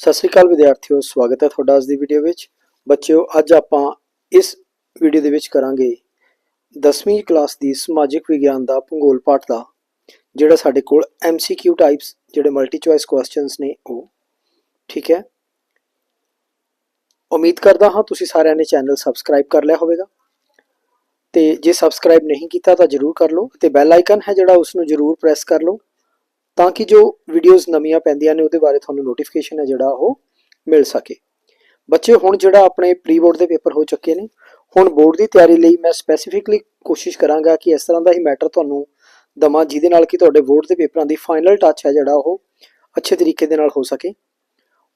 ਸਤਿ ਸ੍ਰੀ ਅਕਾਲ ਵਿਦਿਆਰਥੀਓ, ਸਵਾਗਤ ਹੈ ਤੁਹਾਡਾ ਅੱਜ ਦੀ ਵੀਡੀਓ ਵਿੱਚ। ਬੱਚਿਓ, ਅੱਜ ਆਪਾਂ ਇਸ ਵੀਡੀਓ ਦੇ ਵਿੱਚ ਕਰਾਂਗੇ 10ਵੀਂ ਕਲਾਸ ਦੀ ਸਮਾਜਿਕ ਵਿਗਿਆਨ ਦਾ ਭੂਗੋਲ ਪਾਠ ਦਾ, ਜਿਹੜਾ ਸਾਡੇ ਕੋਲ MCQ ਟਾਈਪਸ ਜਿਹੜੇ ਮਲਟੀ ਚੁਆਇਸ ਕੁਐਸਚਨਸ ਨੇ ਉਹ। ਠੀਕ ਹੈ? ਉਮੀਦ ਕਰਦਾ ਹਾਂ ਤੁਸੀਂ ਸਾਰਿਆਂ ਨੇ ਚੈਨਲ ਸਬਸਕ੍ਰਾਈਬ ਕਰ ਲਿਆ ਹੋਵੇਗਾ। ਤੇ ਜੇ ਸਬਸਕ੍ਰਾਈਬ ਨਹੀਂ ਕੀਤਾ ਤਾਂ ਜਰੂਰ ਕਰ ਲਓ ਤੇ ਬੈਲ ਆਈਕਨ ਹੈ ਜਿਹੜਾ ਉਸ ਨੂੰ ਜਰੂਰ ਪ੍ਰੈਸ ਕਰ ਲਓ। ਤਾਂ ਕਿ ਜੋ ਵੀਡੀਓਜ਼ ਨਵੀਆਂ ਪੈਂਦੀਆਂ ਨੇ ਉਹਦੇ ਬਾਰੇ ਤੁਹਾਨੂੰ ਨੋਟੀਫਿਕੇਸ਼ਨ ਹੈ ਜਿਹੜਾ ਉਹ ਮਿਲ ਸਕੇ। ਬੱਚੇ, ਹੁਣ ਜਿਹੜਾ ਆਪਣੇ ਪ੍ਰੀ ਬੋਰਡ ਦੇ ਪੇਪਰ ਹੋ ਚੁੱਕੇ ਨੇ, ਹੁਣ ਬੋਰਡ ਦੀ ਤਿਆਰੀ ਲਈ ਮੈਂ ਸਪੈਸੀਫਿਕਲੀ ਕੋਸ਼ਿਸ਼ ਕਰਾਂਗਾ ਕਿ ਇਸ ਤਰ੍ਹਾਂ ਦਾ ਹੀ ਮੈਟਰ ਤੁਹਾਨੂੰ ਦਵਾਂ, ਜਿਹਦੇ ਨਾਲ ਕਿ ਤੁਹਾਡੇ ਬੋਰਡ ਦੇ ਪੇਪਰਾਂ ਦੀ ਫਾਈਨਲ ਟੱਚ ਹੈ ਜਿਹੜਾ ਉਹ ਅੱਛੇ ਤਰੀਕੇ ਦੇ ਨਾਲ ਹੋ ਸਕੇ।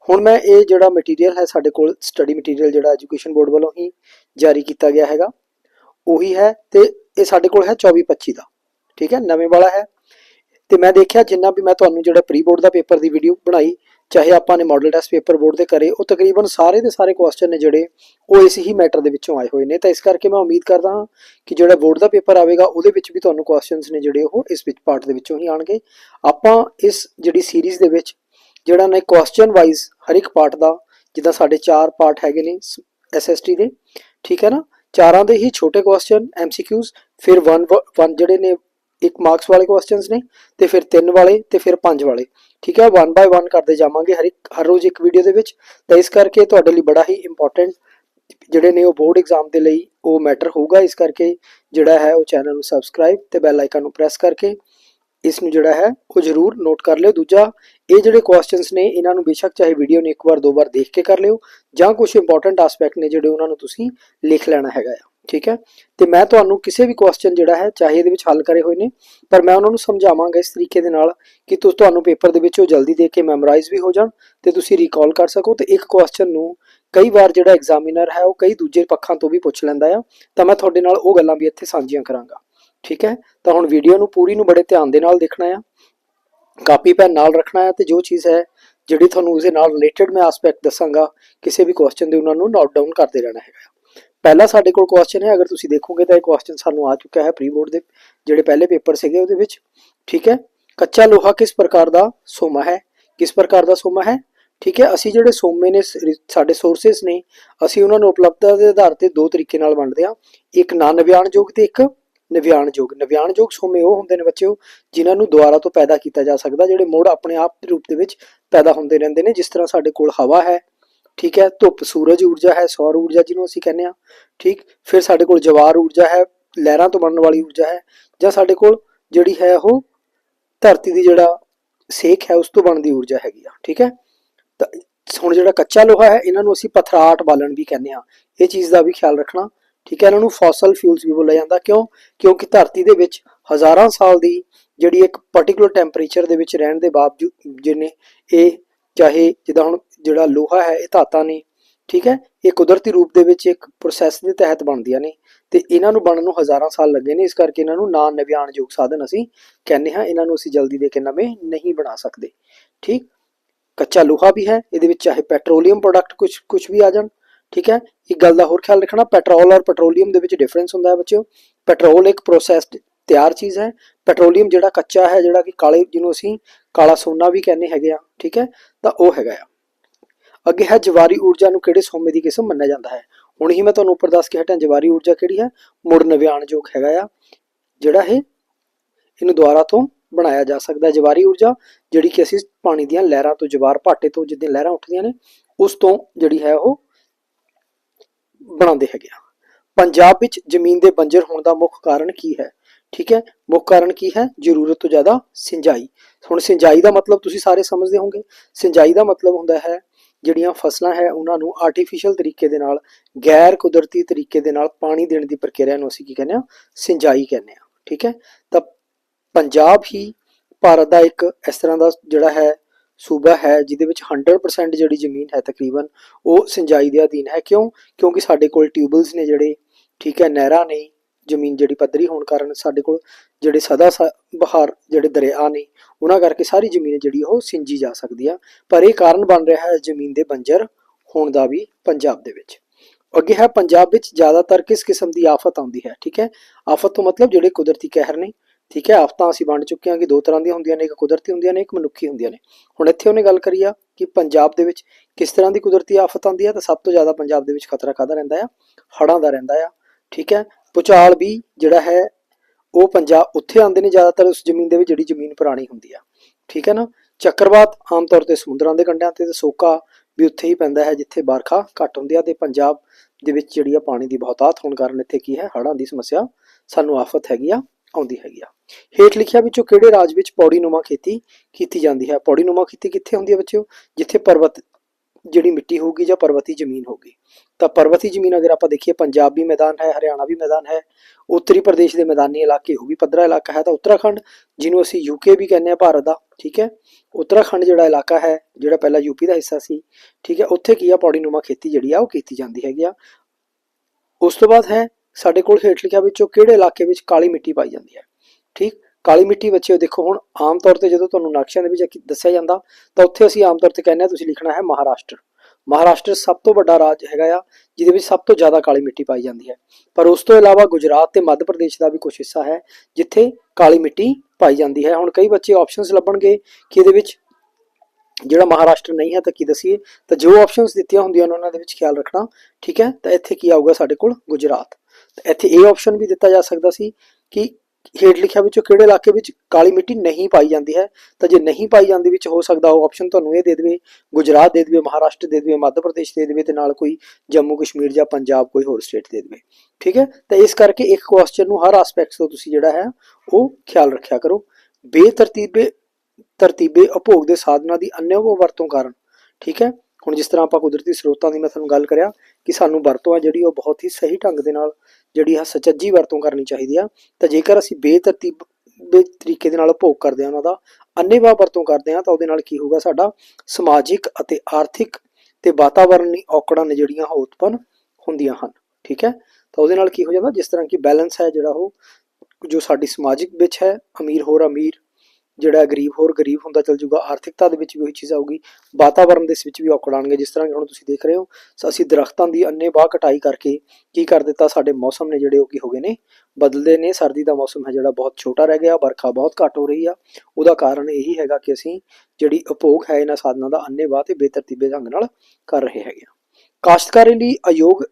ਹੁਣ ਮੈਂ ਇਹ ਜਿਹੜਾ ਮਟੀਰੀਅਲ ਹੈ ਸਾਡੇ ਕੋਲ ਸਟੱਡੀ ਮਟੀਰੀਅਲ ਜਿਹੜਾ ਐਜੂਕੇਸ਼ਨ ਬੋਰਡ ਵੱਲੋਂ ਹੀ ਜਾਰੀ ਕੀਤਾ ਗਿਆ ਹੈਗਾ, ਉਹੀ ਹੈ ਤੇ ਇਹ ਸਾਡੇ ਕੋਲ ਹੈ 24 25 ਦਾ। ਠੀਕ ਹੈ, ਨਵੇਂ ਵਾਲਾ ਹੈ ਤੇ ਮੈਂ ਦੇਖਿਆ ਜਿੰਨਾ ਵੀ ਮੈਂ ਤੁਹਾਨੂੰ ਜਿਹੜਾ ਪ੍ਰੀ ਬੋਰਡ ਦਾ ਪੇਪਰ ਦੀ ਵੀਡੀਓ ਬਣਾਈ, ਚਾਹੇ ਆਪਾਂ ਨੇ ਮਾਡਲ ਟੈਸਟ ਪੇਪਰ ਬੋਰਡ ਦੇ ਕਰੇ, ਉਹ ਤਕਰੀਬਨ ਸਾਰੇ ਦੇ ਸਾਰੇ ਕੁਐਸਚਨ ਨੇ ਜਿਹੜੇ ਉਹ ਇਸ ਹੀ ਮੈਟਰ ਦੇ ਵਿੱਚੋਂ ਆਏ ਹੋਏ ਨੇ। ਤਾਂ ਇਸ ਕਰਕੇ ਮੈਂ ਉਮੀਦ ਕਰਦਾ ਹਾਂ ਕਿ ਜਿਹੜਾ ਬੋਰਡ ਦਾ ਪੇਪਰ ਆਵੇਗਾ, ਉਹਦੇ ਵਿੱਚ ਵੀ ਤੁਹਾਨੂੰ ਕੁਐਸਚਨਸ ਨੇ ਜਿਹੜੇ ਉਹ ਇਸ ਵਿੱਚ ਪਾਰਟ ਦੇ ਵਿੱਚੋਂ ਹੀ ਆਣਗੇ ਆਪਾਂ ਇਸ ਜਿਹੜੀ ਸੀਰੀਜ਼ ਦੇ ਵਿੱਚ ਜਿਹੜਾ ਨੇ ਕੁਐਸਚਨ ਵਾਈਜ਼ ਹਰ ਇੱਕ ਪਾਰਟ ਦਾ, ਜਿੱਦਾਂ ਸਾਡੇ ਚਾਰ ਪਾਰਟ ਹੈਗੇ ਨੇ ਐਸਐਸਟੀ ਦੇ, ਠੀਕ ਹੈ ਨਾ? ਚਾਰਾਂ ਦੇ ਹੀ ਛੋਟੇ ਕੁਐਸਚਨ ਐਮਸੀਕਿਊਜ਼ ਫਿਰ 1 1 ਜਿਹੜੇ ਨੇ ਇੱਕ ਮਾਰਕਸ ਵਾਲੇ ਕੁਐਸਚਨਸ ਨੇ ਤੇ ਫਿਰ ਤਿੰਨ ਵਾਲੇ ਤੇ ਫਿਰ ਪੰਜ ਵਾਲੇ। ਠੀਕ ਹੈ? 1 ਬਾਈ 1 ਕਰਦੇ ਜਾਵਾਂਗੇ ਹਰ ਇੱਕ ਹਰ ਰੋਜ਼ ਇੱਕ ਵੀਡੀਓ ਦੇ ਵਿੱਚ। ਤਾਂ ਇਸ ਕਰਕੇ ਤੁਹਾਡੇ ਲਈ ਬੜਾ ਹੀ ਇੰਪੋਰਟੈਂਟ ਜਿਹੜੇ ਨੇ ਉਹ ਬੋਰਡ ਐਗਜ਼ਾਮ ਦੇ ਲਈ ਉਹ ਮੈਟਰ ਹੋਊਗਾ। ਇਸ ਕਰਕੇ ਜਿਹੜਾ ਹੈ ਉਹ ਚੈਨਲ ਨੂੰ ਸਬਸਕ੍ਰਾਈਬ ਤੇ ਬੈਲ ਆਈਕਨ ਨੂੰ ਪ੍ਰੈਸ ਕਰਕੇ ਇਸ ਨੂੰ ਜਿਹੜਾ ਹੈ ਉਹ ਜ਼ਰੂਰ ਨੋਟ ਕਰ ਲਿਓ। ਦੂਜਾ, ਇਹ ਜਿਹੜੇ ਕੁਐਸਚਨਸ ਨੇ, ਇਹਨਾਂ ਨੂੰ ਬੇਸ਼ੱਕ ਚਾਹੇ ਵੀਡੀਓ ਨੂੰ ਇੱਕ ਵਾਰ, ਦੋ ਵਾਰ ਦੇਖ ਕੇ ਕਰ ਲਿਓ ਜਾਂ ਕੁਝ ਇੰਪੋਰਟੈਂਟ ਐਸਪੈਕਟ ਨੇ ਜਿਹੜੇ ਉਹਨਾਂ ਨੂੰ ਤੁਸੀਂ ਲਿਖ ਲੈਣਾ ਹੈਗਾ ਆ। ਠੀਕ ਹੈ? ਤੇ ਮੈਂ ਤੁਹਾਨੂੰ ਕਿਸੇ ਵੀ ਕੁਐਸਚਨ ਜਿਹੜਾ ਹੈ, ਚਾਹੇ ਇਹਦੇ ਵਿੱਚ ਹੱਲ ਕਰੇ ਹੋਏ ਨੇ, ਪਰ ਮੈਂ ਉਹਨਾਂ ਨੂੰ ਸਮਝਾਵਾਂਗਾ ਇਸ ਤਰੀਕੇ ਦੇ ਨਾਲ ਕਿ ਤੁਸੀਂ ਤੁਹਾਨੂੰ ਪੇਪਰ ਦੇ ਵਿੱਚ ਉਹ ਜਲਦੀ ਦੇ ਕੇ ਮੈਮੋਰਾਈਜ਼ ਵੀ ਹੋ ਜਾਣ ਤੇ ਤੁਸੀਂ ਰੀਕਾਲ ਕਰ ਸਕੋ ਤੇ ਇੱਕ ਕੁਐਸਚਨ ਨੂੰ ਕਈ ਵਾਰ ਜਿਹੜਾ ਐਗਜ਼ਾਮੀਨਰ ਹੈ, ਉਹ ਕਈ ਦੂਜੇ ਪੱਖਾਂ ਤੋਂ ਵੀ ਪੁੱਛ ਲੈਂਦਾ ਆ, ਤਾਂ ਮੈਂ ਤੁਹਾਡੇ ਨਾਲ ਉਹ ਗੱਲਾਂ ਵੀ ਇੱਥੇ ਸਾਂਝੀਆਂ ਕਰਾਂਗਾ। ਠੀਕ ਹੈ? ਤਾਂ ਹੁਣ ਵੀਡੀਓ ਨੂੰ ਪੂਰੀ ਨੂੰ ਬੜੇ ਧਿਆਨ ਦੇ ਨਾਲ ਦੇਖਣਾ ਆ। ਕਾਪੀ, ਪੈਨ ਨਾਲ ਰੱਖਣਾ ਹੈ ਤੇ ਜੋ ਚੀਜ਼ ਹੈ, ਜਿਹੜੀ ਤੁਹਾਨੂੰ ਉਸਦੇ ਨਾਲ ਰਿਲੇਟਡ ਮੈਂ ਐਸਪੈਕਟ ਦੱਸਾਂਗਾ, ਕਿਸੇ ਵੀ ਕੁਐਸਚਨ ਦੇ ਉਹਨਾਂ ਨੂੰ ਨੋਟ ਡਾਊਨ ਕਰਦੇ ਰਹਿਣਾ ਹੈਗਾ। ਪਹਿਲਾ ਸਾਡੇ ਕੋਲ ਕੁਐਸਚਨ ਹੈ, ਅਗਰ ਤੁਸੀਂ ਦੇਖੋਗੇ ਤਾਂ ਇਹ ਕੁਐਸਚਨ ਸਾਨੂੰ ਆ ਚੁੱਕਾ ਹੈ ਪ੍ਰੀ ਬੋਰਡ ਦੇ, ਜਿਹੜੇ ਪਹਿਲੇ ਪੇਪਰ ਸੀਗੇ ਉਹਦੇ ਵਿੱਚ, ਠੀਕ ਹੈ? ਕੱਚਾ ਲੋਹਾ ਕਿਸ ਪ੍ਰਕਾਰ ਦਾ ਸੋਮਾ ਹੈ? ਕਿਸ ਪ੍ਰਕਾਰ ਦਾ ਸੋਮਾ ਹੈ? ਠੀਕ ਹੈ? ਅਸੀਂ ਜਿਹੜੇ ਸੋਮੇ ਨੇ ਸਾਡੇ ਸੋਰਸਸ ਨੇ, ਅਸੀਂ ਉਹਨਾਂ ਨੂੰ ਉਪਲਬਧਤਾ ਦੇ ਆਧਾਰ ਤੇ ਦੋ ਤਰੀਕੇ ਨਾਲ ਵੰਡਦੇ ਹਾਂ। ਇੱਕ ਨਾ ਨਵਿਆਣਯੋਗ ਤੇ ਇੱਕ ਨਵਿਆਣਯੋਗ। ਨਵਿਆਣਯੋਗ ਸੋਮੇ ਉਹ ਹੁੰਦੇ ਨੇ ਬੱਚਿਓ, ਜਿਨ੍ਹਾਂ ਨੂੰ ਦੁਬਾਰਾ ਤੋਂ ਪੈਦਾ ਕੀਤਾ ਜਾ ਸਕਦਾ, ਜਿਹੜੇ ਮੁੜ ਆਪਣੇ ਆਪ ਦੇ ਰੂਪ ਦੇ ਵਿੱਚ ਪੈਦਾ ਹੁੰਦੇ ਰਹਿੰਦੇ ਨੇ, ਜਿਸ ਤਰ੍ਹਾਂ ਸਾਡੇ ਕੋਲ ਹਵਾ ਹੈ ਠੀਕ ਹੈ, ਧੁੱਪ ਸੂਰਜ ਊਰਜਾ ਹੈ, ਸੌਰ ਊਰਜਾ ਜਿਹਨੂੰ ਅਸੀਂ ਕਹਿੰਦੇ ਆ ਠੀਕ, ਫਿਰ ਸਾਡੇ ਕੋਲ ਜਵਾਰ ਊਰਜਾ ਹੈ, ਲਹਿਰਾਂ ਤੋਂ ਬਣਨ ਵਾਲੀ ਊਰਜਾ ਹੈ, ਜਾਂ ਸਾਡੇ ਕੋਲ ਜਿਹੜੀ ਹੈ ਉਹ ਧਰਤੀ ਦੀ ਜਿਹੜਾ ਸੇਕ ਹੈ, ਉਸ ਤੋਂ ਬਣਦੀ ਊਰਜਾ ਹੈਗੀ ਆ, ਠੀਕ ਹੈ। ਤਾਂ ਹੁਣ ਜਿਹੜਾ ਕੱਚਾ ਲੋਹਾ ਹੈ, ਇਹਨਾਂ ਨੂੰ ਅਸੀਂ ਪਥਰਾਟ ਬਾਲਣ ਵੀ ਕਹਿੰਦੇ ਆ ਇਹ ਚੀਜ਼ ਦਾ ਵੀ ਖਿਆਲ ਰੱਖਣਾ, ਠੀਕ ਹੈ, ਇਹਨਾਂ ਨੂੰ ਫੋਸਲ ਫਿਊਲਸ ਵੀ ਬੋਲਿਆ ਜਾਂਦਾ, ਕਿਉਂ? ਕਿਉਂਕਿ ਧਰਤੀ ਦੇ ਵਿੱਚ ਹਜ਼ਾਰਾਂ ਸਾਲ ਦੀ ਜਿਹੜੀ ਇੱਕ ਪਾਰਟਿਕੂਲਰ ਟੈਂਪਰੇਚਰ ਦੇ ਵਿੱਚ ਰਹਿਣ ਦੇ ਬਾਵਜੂਦ ਜਿਹਨੇ ਇਹ ਚਾਹੇ ਜਿੱਦਾਂ ਹੁਣ ਜਿਹੜਾ ਲੋਹਾ ਹੈ, ਇਹ ਧਾਤਾਂ ਨੇ, ਠੀਕ ਹੈ? ਇਹ ਕੁਦਰਤੀ ਰੂਪ ਦੇ ਵਿੱਚ ਇੱਕ ਪ੍ਰੋਸੈਸ ਦੇ ਤਹਿਤ ਬਣਦੀਆਂ ਨੇ ਤੇ ਇਹਨਾਂ ਨੂੰ ਬਣਨ ਨੂੰ ਹਜ਼ਾਰਾਂ ਸਾਲ ਲੱਗੇ ਨੇ, ਇਸ ਕਰਕੇ ਇਹਨਾਂ ਨੂੰ ਨਾ ਨਵਿਆਣਯੋਗ ਸਾਧਨ ਅਸੀਂ ਕਹਿੰਦੇ ਹਾਂ, ਇਹਨਾਂ ਨੂੰ ਅਸੀਂ ਜਲਦੀ ਦੇ ਕੇ ਨਵੇਂ ਨਹੀਂ ਬਣਾ ਸਕਦੇ, ਠੀਕ? ਕੱਚਾ ਲੋਹਾ ਵੀ ਹੈ, ਇਹਦੇ ਵਿੱਚ ਚਾਹੇ ਪੈਟਰੋਲੀਅਮ ਪ੍ਰੋਡਕਟ ਕੁਝ ਕੁਝ ਵੀ ਆ ਜਾਣ, ਠੀਕ ਹੈ? ਇੱਕ ਗੱਲ ਦਾ ਹੋਰ ਖਿਆਲ ਰੱਖਣਾ ਪੈਟਰੋਲ ਔਰ ਪੈਟਰੋਲੀਅਮ ਦੇ ਵਿੱਚ ਡਿਫਰੈਂਸ ਹੁੰਦਾ ਹੈ ਬੱਚਿਓ ਪੈਟਰੋਲ ਇੱਕ ਪ੍ਰੋਸੈਸਡ ਤਿਆਰ ਚੀਜ਼ ਹੈ ਪੈਟਰੋਲੀਅਮ ਜਿਹੜਾ ਕੱਚਾ ਹੈ, ਜਿਹੜਾ ਕਿ ਕਾਲੇ ਜਿਹਨੂੰ ਅਸੀਂ ਕਾਲਾ ਸੋਨਾ ਵੀ ਕਹਿੰਦੇ ਹੈਗੇ ਆ, ਠੀਕ ਹੈ? ਤਾਂ ਉਹ ਹੈਗਾ ਆ। ਅੱਗੇ ਹੈ ਜਵਾਰੀ ਊਰਜਾ ਨੂੰ ਕਿਹੜੇ ਸੋਮੇ ਦੀ ਕਿਸਮ ਮੰਨਿਆ ਜਾਂਦਾ ਹੈ? ਹੁਣ ਹੀ ਮੈਂ ਤੁਹਾਨੂੰ ਉੱਪਰ ਦੱਸ ਕੇ ਹਟਾਂ ਜਵਾਰੀ ਊਰਜਾ ਕਿਹੜੀ ਹੈ? ਮੁੜ ਨਵਿਆਣਯੋਗ ਹੈਗਾ ਆ, ਜਿਹੜਾ ਇਹ ਇਹਨੂੰ ਦੁਆਰਾ ਤੋਂ ਬਣਾਇਆ ਜਾ ਸਕਦਾ ਜਵਾਰੀ ਊਰਜਾ, ਜਿਹੜੀ ਕਿ ਅਸੀਂ ਪਾਣੀ ਦੀਆਂ ਲਹਿਰਾਂ ਤੋਂ, ਜਵਾਰ ਭਾਟੇ ਤੋਂ ਜਿੱਦਾਂ ਲਹਿਰਾਂ ਉੱਠਦੀਆਂ ਨੇ, ਉਸ ਤੋਂ ਜਿਹੜੀ ਹੈ ਉਹ ਬਣਾਉਂਦੇ ਹੈਗੇ ਆ। ਪੰਜਾਬ ਵਿੱਚ ਜ਼ਮੀਨ ਦੇ ਬੰਜਰ ਹੋਣ ਦਾ ਮੁੱਖ ਕਾਰਨ ਕੀ ਹੈ? ਠੀਕ ਹੈ, ਮੁੱਖ ਕਾਰਨ ਕੀ ਹੈ? ਜ਼ਰੂਰਤ ਤੋਂ ਜ਼ਿਆਦਾ ਸਿੰਜਾਈ ਹੁਣ ਸਿੰਜਾਈ ਦਾ ਮਤਲਬ ਤੁਸੀਂ ਸਾਰੇ ਸਮਝਦੇ ਹੋਵੋਗੇ। ਸਿੰਜਾਈ ਦਾ ਮਤਲਬ ਹੁੰਦਾ ਹੈ ਜਿਹੜੀਆਂ ਫਸਲਾਂ ਹੈ, ਉਹਨਾਂ ਨੂੰ ਆਰਟੀਫੀਸ਼ੀਅਲ ਤਰੀਕੇ ਦੇ ਨਾਲ, ਗੈਰ ਕੁਦਰਤੀ ਤਰੀਕੇ ਦੇ ਨਾਲ ਪਾਣੀ ਦੇਣ ਦੀ ਪ੍ਰਕਿਰਿਆ ਨੂੰ ਅਸੀਂ ਕੀ ਕਹਿੰਦੇ ਆ ਸਿੰਜਾਈ ਕਹਿੰਦੇ ਆ ਠੀਕ ਹੈ? ਤਾਂ ਪੰਜਾਬ ਹੀ ਭਾਰਤ ਦਾ ਇੱਕ ਇਸ ਤਰ੍ਹਾਂ ਦਾ ਜਿਹੜਾ ਹੈ, ਸੂਬਾ ਹੈ, ਜਿਹਦੇ ਵਿੱਚ 100% ਜਿਹੜੀ ਜ਼ਮੀਨ ਹੈ ਤਕਰੀਬਨ, ਉਹ ਸਿੰਜਾਈ ਦੇ ਅਧੀਨ ਹੈ। ਕਿਉਂ? ਕਿਉਂਕਿ ਸਾਡੇ ਕੋਲ ਟਿਊਬਲਸ ਨੇ ਜਿਹੜੇ, ਠੀਕ ਹੈ, ਨਹਿਰਾਂ ਨੇ ਜ਼ਮੀਨ ਜਿਹੜੀ ਪੱਧਰੀ ਹੋਣ ਕਾਰਨ ਸਾਡੇ ਕੋਲ ਜਿਹੜੇ ਸਦਾ ਸ- ਬਹਾਰ ਜਿਹੜੇ ਦਰਿਆ ਨੇ, ਉਹਨਾਂ ਕਰਕੇ ਸਾਰੀ ਜ਼ਮੀਨ ਜਿਹੜੀ ਉਹ ਸਿੰਜੀ ਜਾ ਸਕਦੀ ਆ। ਪਰ ਇਹ ਕਾਰਨ ਬਣ ਰਿਹਾ ਹੈ ਜ਼ਮੀਨ ਦੇ ਬੰਜਰ ਹੋਣ ਦਾ ਵੀ ਪੰਜਾਬ ਦੇ ਵਿੱਚ। ਅੱਗੇ ਹੈ, ਪੰਜਾਬ ਵਿੱਚ ਜ਼ਿਆਦਾਤਰ ਕਿਸ ਕਿਸਮ ਦੀ ਆਫਤ ਆਉਂਦੀ ਹੈ? ਠੀਕ ਹੈ, ਆਫਤ ਤੋਂ ਮਤਲਬ ਜਿਹੜੇ ਕੁਦਰਤੀ ਕਹਿਰ ਨੇ। ਠੀਕ ਹੈ, ਆਫਤਾਂ ਅਸੀਂ ਵੰਡ ਚੁੱਕੇ ਹਾਂ ਕਿ ਦੋ ਤਰ੍ਹਾਂ ਦੀਆਂ ਹੁੰਦੀਆਂ ਨੇ, ਇੱਕ ਕੁਦਰਤੀ ਹੁੰਦੀਆਂ ਨੇ, ਇੱਕ ਮਨੁੱਖੀ ਹੁੰਦੀਆਂ ਨੇ। ਹੁਣ ਇੱਥੇ ਉਹਨੇ ਗੱਲ ਕਰੀ ਆ ਕਿ ਪੰਜਾਬ ਦੇ ਵਿੱਚ ਕਿਸ ਤਰ੍ਹਾਂ ਦੀ ਕੁਦਰਤੀ ਆਫਤ ਆਉਂਦੀ ਹੈ, ਤਾਂ ਸਭ ਤੋਂ ਜ਼ਿਆਦਾ ਪੰਜਾਬ ਦੇ ਵਿੱਚ ਖਤਰਾ ਕਾਹਦਾ ਰਹਿੰਦਾ ਆ? ਹੜ੍ਹਾਂ ਦਾ ਰਹਿੰਦਾ ਆ। ਠੀਕ ਹੈ ਭੂਚਾਲ ਵੀ ਜਿਹੜਾ ਹੈ, ਉਹ ਪੰਜਾਬ ਉੱਥੇ ਆਉਂਦੇ ਨੇ ਜ਼ਿਆਦਾਤਰ ਉਸ ਜ਼ਮੀਨ ਦੇ ਵਿੱਚ ਜਿਹੜੀ ਜ਼ਮੀਨ ਪੁਰਾਣੀ ਹੁੰਦੀ ਆ। ਠੀਕ ਹੈ ਨਾ? ਚੱਕਰਵਾਤ ਆਮ ਤੌਰ ਤੇ ਸਮੁੰਦਰਾਂ ਦੇ ਕੰਢਿਆਂ ਤੇ ਤੇ ਸੋਕਾ ਵੀ ਉੱਥੇ ਹੀ ਪੈਂਦਾ ਹੈ, ਜਿੱਥੇ ਬਰਖਾ ਘੱਟ ਹੁੰਦੀ ਆ ਤੇ ਪੰਜਾਬ ਦੇ ਵਿੱਚ ਜਿਹੜੀ ਆ ਪਾਣੀ ਦੀ ਬਹੁਤਾਤ ਹੋਣ ਕਾਰਨ ਇੱਥੇ ਕੀ ਹੈ, ਹੜ੍ਹਾਂ ਦੀ ਸਮੱਸਿਆ ਸਾਨੂੰ ਆਫਤ ਹੈਗੀ ਆ, ਆਉਂਦੀ ਹੈਗੀ ਆ। ਹੇਠ ਲਿਖਿਆ ਵਿੱਚੋਂ ਕਿਹੜੇ ਰਾਜ ਵਿੱਚ ਪੌੜੀ ਨੁਮਾ ਖੇਤੀ ਕੀਤੀ ਜਾਂਦੀ ਹੈ? ਪੌੜੀ ਨੁਮਾ ਖੇਤੀ ਕਿੱਥੇ ਹੁੰਦੀ ਹੈ ਬੱਚਿਓ? ਜਿੱਥੇ ਪਰਬਤ ਜਿਹੜੀ ਮਿੱਟੀ ਹੋਊਗੀ ਜਾਂ ਪਰਬਤੀ ਜ਼ਮੀਨ ਹੋਊਗੀ। ਤਾਂ ਪਰਬਤੀ ਜ਼ਮੀਨ ਅਗਰ ਆਪਾਂ ਦੇਖੀਏ, ਪੰਜਾਬ ਵੀ ਮੈਦਾਨ ਹੈ, ਹਰਿਆਣਾ ਵੀ ਮੈਦਾਨ ਹੈ, ਉੱਤਰੀ ਪ੍ਰਦੇਸ਼ ਦੇ ਮੈਦਾਨੀ ਇਲਾਕੇ, ਉਹ ਵੀ ਪੱਧਰਾ ਇਲਾਕਾ ਹੈ। ਤਾਂ ਉੱਤਰਾਖੰਡ, ਜਿਹਨੂੰ ਅਸੀਂ ਯੂਕੇ ਵੀ ਕਹਿੰਦੇ ਆ ਭਾਰਤ ਦਾ, ਠੀਕ ਹੈ? ਉੱਤਰਾਖੰਡ ਜਿਹੜਾ ਇਲਾਕਾ ਹੈ, ਜਿਹੜਾ ਪਹਿਲਾਂ ਯੂਪੀ ਦਾ ਹਿੱਸਾ ਸੀ, ਠੀਕ ਹੈ? ਉੱਥੇ ਕੀ ਆ, ਪੌੜੀਨੁਮਾ ਖੇਤੀ ਜਿਹੜੀ ਆ, ਉਹ ਕੀਤੀ ਜਾਂਦੀ ਹੈਗੀ ਆ। ਉਸ ਤੋਂ ਬਾਅਦ ਹੈ, ਸਾਡੇ ਕੋਲ ਹੇਠ ਲਿਖਿਆ ਵਿੱਚੋਂ ਕਿਹੜੇ ਇਲਾਕੇ ਵਿੱਚ ਕਾਲੀ ਮਿੱਟੀ ਪਾਈ ਜਾਂਦੀ ਹੈ, ਠੀਕ? ਕਾਲੀ ਮਿੱਟੀ ਬੱਚਿਓ ਦੇਖੋ ਹੁਣ ਆਮ ਤੌਰ ਤੇ ਜਦੋਂ ਤੁਹਾਨੂੰ ਨਕਸ਼ਿਆਂ ਦੇ ਵਿੱਚ ਦੱਸਿਆ ਜਾਂਦਾ, ਤਾਂ ਉੱਥੇ ਅਸੀਂ ਆਮ ਤੌਰ ਤੇ ਕਹਿੰਦੇ ਆ ਤੁਸੀਂ ਲਿਖਣਾ ਹੈ ਮਹਾਰਾਸ਼ਟਰ। ਮਹਾਰਾਸ਼ਟਰ ਸਭ ਤੋਂ ਵੱਡਾ ਰਾਜ ਹੈਗਾ ਆ, ਜਿਹਦੇ ਵਿੱਚ ਸਭ ਤੋਂ ਜ਼ਿਆਦਾ ਕਾਲੀ ਮਿੱਟੀ ਪਾਈ ਜਾਂਦੀ ਹੈ। ਪਰ ਉਸ ਤੋਂ ਇਲਾਵਾ ਗੁਜਰਾਤ ਤੇ ਮੱਧ ਪ੍ਰਦੇਸ਼ ਦਾ ਵੀ ਕੁਝ ਹਿੱਸਾ ਹੈ, ਜਿੱਥੇ ਕਾਲੀ ਮਿੱਟੀ ਪਾਈ ਜਾਂਦੀ ਹੈ। ਹੁਣ ਕਈ ਬੱਚੇ ਆਪਸ਼ਨਸ ਲੱਭਣਗੇ ਕਿ ਇਹਦੇ ਵਿੱਚ ਜਿਹੜਾ ਮਹਾਰਾਸ਼ਟਰ ਨਹੀਂ ਹੈ ਤਾਂ ਕੀ ਦਸੀਏ। ਤਾਂ ਜੋ ਆਪਸ਼ਨਸ ਦਿੱਤੀਆਂ ਹੁੰਦੀਆਂ ਨੇ, ਉਹਨਾਂ ਦੇ ਵਿੱਚ ਖਿਆਲ ਰੱਖਣਾ, ਠੀਕ ਹੈ? ਤਾਂ ਇੱਥੇ ਕੀ ਆਊਗਾ ਸਾਡੇ ਕੋਲ ਗੁਜਰਾਤ। ਤਾਂ ਇੱਥੇ ਇਹ ਆਪਸ਼ਨ ਵੀ ਦਿੱਤਾ ਜਾ ਸਕਦਾ ਸੀ ਕਿ ਹੇਠ ਲਿਖਿਆ ਵਿੱਚੋਂ ਕਿਹੜੇ ਇਲਾਕੇ ਵਿੱਚ ਕਾਲੀ ਮਿੱਟੀ ਨਹੀਂ ਪਾਈ ਜਾਂਦੀ ਹੈ, ਤਾਂ ਜੇ ਨਹੀਂ ਪਾਈ ਜਾਂਦੀ ਵਿੱਚ ਹੋ ਸਕਦਾ ਉਹ ਆਪਸ਼ਨ ਤੁਹਾਨੂੰ ਇਹ ਦੇ ਦੇਵੇ, ਗੁਜਰਾਤ ਦੇ ਦੇਵੇ, ਮਹਾਰਾਸ਼ਟਰ ਦੇ ਦੇਵੇ, ਮੱਧ ਪ੍ਰਦੇਸ਼ ਦੇ ਦੇਵੇ ਤੇ ਨਾਲ ਕੋਈ ਜੰਮੂ ਕਸ਼ਮੀਰ ਜਾਂ ਪੰਜਾਬ ਕੋਈ ਹੋਰ ਸਟੇਟ ਦੇ ਦੇਵੇ। ਠੀਕ ਹੈ? ਤਾਂ ਇਸ ਕਰਕੇ ਇੱਕ ਕੁਐਸਚਨ ਨੂੰ ਹਰ ਐਸਪੈਕਟ ਤੋਂ ਤੁਸੀਂ ਜਿਹੜਾ ਹੈ, ਉਹ ਖਿਆਲ ਰੱਖਿਆ ਕਰੋ। ਬੇਤਰਤੀਬੇ, ਤਰਤੀਬੇ ਉਪਭੋਗ ਦੇ ਸਾਧਨਾਂ ਦੀ ਅਨਿਯਮ ਵਰਤੋਂ ਕਾਰਨ। ਠੀਕ ਹੈ? ਹੁਣ ਜਿਸ ਤਰ੍ਹਾਂ ਆਪਾਂ ਕੁਦਰਤੀ ਸਰੋਤਾਂ ਦੀ ਮੈਂ ਤੁਹਾਨੂੰ ਗੱਲ ਕਰਿਆ ਕਿ ਸਾਨੂੰ ਵਰਤੋਂ ਆ ਜਿਹੜੀ ਉਹ ਬਹੁਤ ਹੀ ਸਹੀ ਢੰਗ ਦੇ ਨਾਲ ਜਿਹੜੀ ਆ ਸੁਚੱਜੀ ਵਰਤੋਂ ਕਰਨੀ ਚਾਹੀਦੀ ਆ, ਤਾਂ ਜੇਕਰ ਅਸੀਂ ਬੇਤਰਤੀਬ ਬੇ ਤਰੀਕੇ ਦੇ ਨਾਲ ਭੋਗ ਕਰਦੇ ਆ ਉਹਨਾਂ ਦਾ ਅੰਨੇਵਾਹ ਵਰਤੋਂ ਕਰਦੇ ਆ, ਤਾਂ ਉਹਦੇ ਨਾਲ ਕੀ ਹੋਊਗਾ ਸਾਡਾ ਸਮਾਜਿਕ ਅਤੇ ਆਰਥਿਕ ਤੇ ਦੀ ਔਕੜਾਂ ਨੇ ਜਿਹੜੀਆਂ ਉਹ ਉਤਪੰਨ ਹੁੰਦੀਆਂ ਹਨ, ਠੀਕ ਹੈ? ਤਾਂ ਉਹਦੇ ਨਾਲ ਕੀ ਹੋ ਜਾਂਦਾ, ਜਿਸ ਤਰ੍ਹਾਂ ਕਿ ਬੈਲੈਂਸ ਹੈ ਜਿਹੜਾ ਉਹ, ਜੋ ਸਾਡੀ ਸਮਾਜਿਕ ਵਿੱਚ ਹੈ, ਅਮੀਰ ਹੋਰ ਅਮੀਰ ਜਿਹੜਾ ਗਰੀਬ, ਹੋਰ ਗਰੀਬ ਹੁੰਦਾ ਚਲ ਜੂਗਾ ਆਰਥਿਕਤਾ ਦੇ ਵਿੱਚ ਵੀ ਉਹੀ ਚੀਜ਼ ਆਊਗੀ ਵਾਤਾਵਰਣ ਦੇ ਵਿੱਚ ਵੀ ਔਕੜ ਆਉਣਗੇ, ਜਿਸ ਤਰ੍ਹਾਂ ਕਿ ਹੁਣ ਤੁਸੀਂ ਦੇਖ ਰਹੇ ਹੋ ਅਸੀਂ ਦਰਖਤਾਂ ਦੀ ਅੰਨੇ ਬਾਹ ਕਟਾਈ ਕਰਕੇ ਕੀ ਕਰ ਦਿੱਤਾ, ਸਾਡੇ ਮੌਸਮ ਨੇ ਜਿਹੜੇ ਉਹ ਕੀ ਹੋ ਗਏ ਨੇ, ਬਦਲਦੇ ਨੇ, ਸਰਦੀ ਦਾ ਮੌਸਮ ਹੈ ਜਿਹੜਾ ਬਹੁਤ ਛੋਟਾ ਰਹਿ ਗਿਆ, ਵਰਖਾ ਬਹੁਤ ਘੱਟ ਹੋ ਰਹੀ ਆ, ਉਹਦਾ ਕਾਰਨ ਇਹੀ ਹੈਗਾ ਕਿ ਅਸੀਂ ਜਿਹੜੀ ਉਪਭੋਗ ਹੈ ਇਹਨਾਂ ਸਾਧਨਾਂ ਦਾ ਅੰਨੇ ਬਾਹ ਤੇ ਬੇਤਰਤੀਬੇ ਢੰਗ ਨਾਲ ਕਰ ਰਹੇ ਹੈਗੇ ਆ ਕਾਸ਼ਤਕਾਰੀ ਲਈ ਅਯੋਗ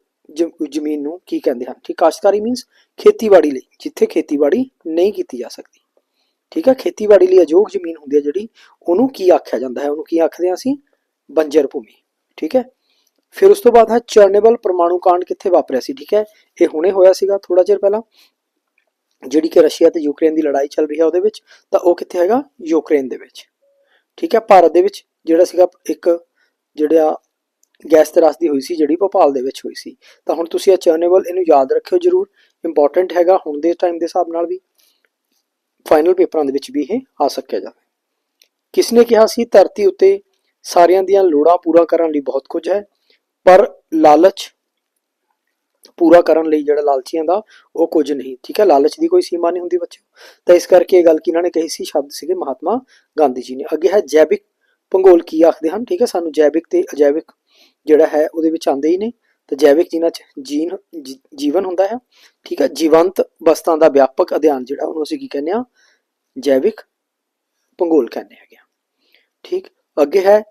ਜ਼ਮੀਨ ਨੂੰ ਕੀ ਕਹਿੰਦੇ ਹਨ? ਠੀਕ, ਕਾਸ਼ਤਕਾਰੀ ਮੀਨਸ ਖੇਤੀਬਾੜੀ ਲਈ, ਜਿੱਥੇ ਖੇਤੀਬਾੜੀ ਨਹੀਂ ਕੀਤੀ ਜਾ ਸਕਦੀ। ਠੀਕ ਹੈ ਖੇਤੀਬਾੜੀ ਲਈ ਅਯੋਗ ਜ਼ਮੀਨ ਹੁੰਦੀ ਹੈ ਜਿਹੜੀ, ਉਹਨੂੰ ਕੀ ਆਖਿਆ ਜਾਂਦਾ ਹੈ? ਉਹਨੂੰ ਕੀ ਆਖਦੇ ਹਾਂ ਅਸੀਂ? ਬੰਜਰ ਭੂਮੀ, ਠੀਕ ਹੈ? ਫਿਰ ਉਸ ਤੋਂ ਬਾਅਦ ਹੈ ਚਰਨੇਬਲ ਪਰਮਾਣੂ ਕਾਂਡ ਕਿੱਥੇ ਵਾਪਰਿਆ ਸੀ, ਠੀਕ ਹੈ? ਇਹ ਹੁਣੇ ਹੋਇਆ ਸੀਗਾ ਥੋੜਾ ਚਿਰ ਪਹਿਲਾਂ, ਜਿਹੜੀ ਕਿ ਰਸ਼ੀਆ ਤੇ ਯੂਕਰੇਨ ਦੀ ਲੜਾਈ ਚੱਲ ਰਹੀ ਹੈ ਉਹਦੇ ਵਿੱਚ, ਤਾਂ ਉਹ ਕਿੱਥੇ ਹੈਗਾ? ਯੂਕਰੇਨ ਦੇ ਵਿੱਚ, ਠੀਕ ਹੈ? ਭਾਰਤ ਦੇ ਵਿੱਚ ਜਿਹੜਾ ਸੀਗਾ ਇੱਕ ਜਿਹੜਾ ਗੈਸ ਤਰਾਸਦੀ ਹੋਈ ਸੀ, ਜਿਹੜੀ ਭੋਪਾਲ ਦੇ ਵਿੱਚ ਹੋਈ ਸੀ। ਤਾਂ ਹੁਣ ਤੁਸੀਂ ਇਹ ਚਰਨੇਬਲ ਇਹਨੂੰ ਯਾਦ ਰੱਖਿਓ ਜਰੂਰ ਇੰਪੋਰਟੈਂਟ ਹੈਗਾ ਹੁਣ ਦੇ ਟਾਈਮ ਦੇ ਹਿਸਾਬ ਨਾਲ ਵੀ। ਫਾਈਨਲ ਪੇਪਰਾਂ ਦੇ ਵਿੱਚ ਵੀ ਇਹ ਆ ਸਕਿਆ ਜਾਵੇ। ਕਿਸ ਨੇ ਕਿਹਾ ਸੀ, ਧਰਤੀ ਉੱਤੇ ਸਾਰਿਆਂ ਦੀਆਂ ਲੋੜਾਂ ਪੂਰਾ ਕਰਨ ਲਈ ਬਹੁਤ ਕੁਝ ਹੈ, ਪਰ ਲਾਲਚ ਪੂਰਾ ਕਰਨ ਲਈ ਜਿਹੜਾ ਲਾਲਚੀਆਂ ਦਾ, ਉਹ ਕੁਝ ਨਹੀਂ। ਠੀਕ ਹੈ, ਲਾਲਚ ਦੀ ਕੋਈ ਸੀਮਾ ਨਹੀਂ ਹੁੰਦੀ ਬੱਚਿਓ। ਤਾਂ ਇਸ ਕਰਕੇ ਇਹ ਗੱਲ ਕਿ ਇਹਨਾਂ ਨੇ ਕਹੀ ਸੀ, ਸ਼ਬਦ ਸੀਗੇ ਮਹਾਤਮਾ ਗਾਂਧੀ ਜੀ ਨੇ। ਅੱਗੇ ਹੈ ਜੈਵਿਕ ਭੂਗੋਲ ਕੀ ਆਖਦੇ ਹਨ, ਠੀਕ ਹੈ, ਸਾਨੂੰ ਜੈਵਿਕ ਤੇ ਅਜੈਵਿਕ ਜਿਹੜਾ ਹੈ ਉਹਦੇ ਵਿੱਚ ਆਉਂਦੇ ਹੀ ਨੇ। ਤੇ ਜੈਵਿਕ ਜਿਨ੍ਹਾਂ ਚ ਜੀਨ ਜੀਵਨ ਹੁੰਦਾ ਹੈ। ਠੀਕ ਹੈ, ਜੀਵੰਤ ਵਸਤਾਂ ਦਾ ਵਿਆਪਕ ਅਧਿਐਨ ਜਿਹੜਾ ਉਹਨੂੰ ਅਸੀਂ ਕੀ ਕਹਿੰਦੇ ਆ ਜੈਵਿਕ ਭੂਗੋਲ ਕਹਿੰਦੇ ਹੈਗੇ ਠੀਕ, ਅੱਗੇ ਹੈ।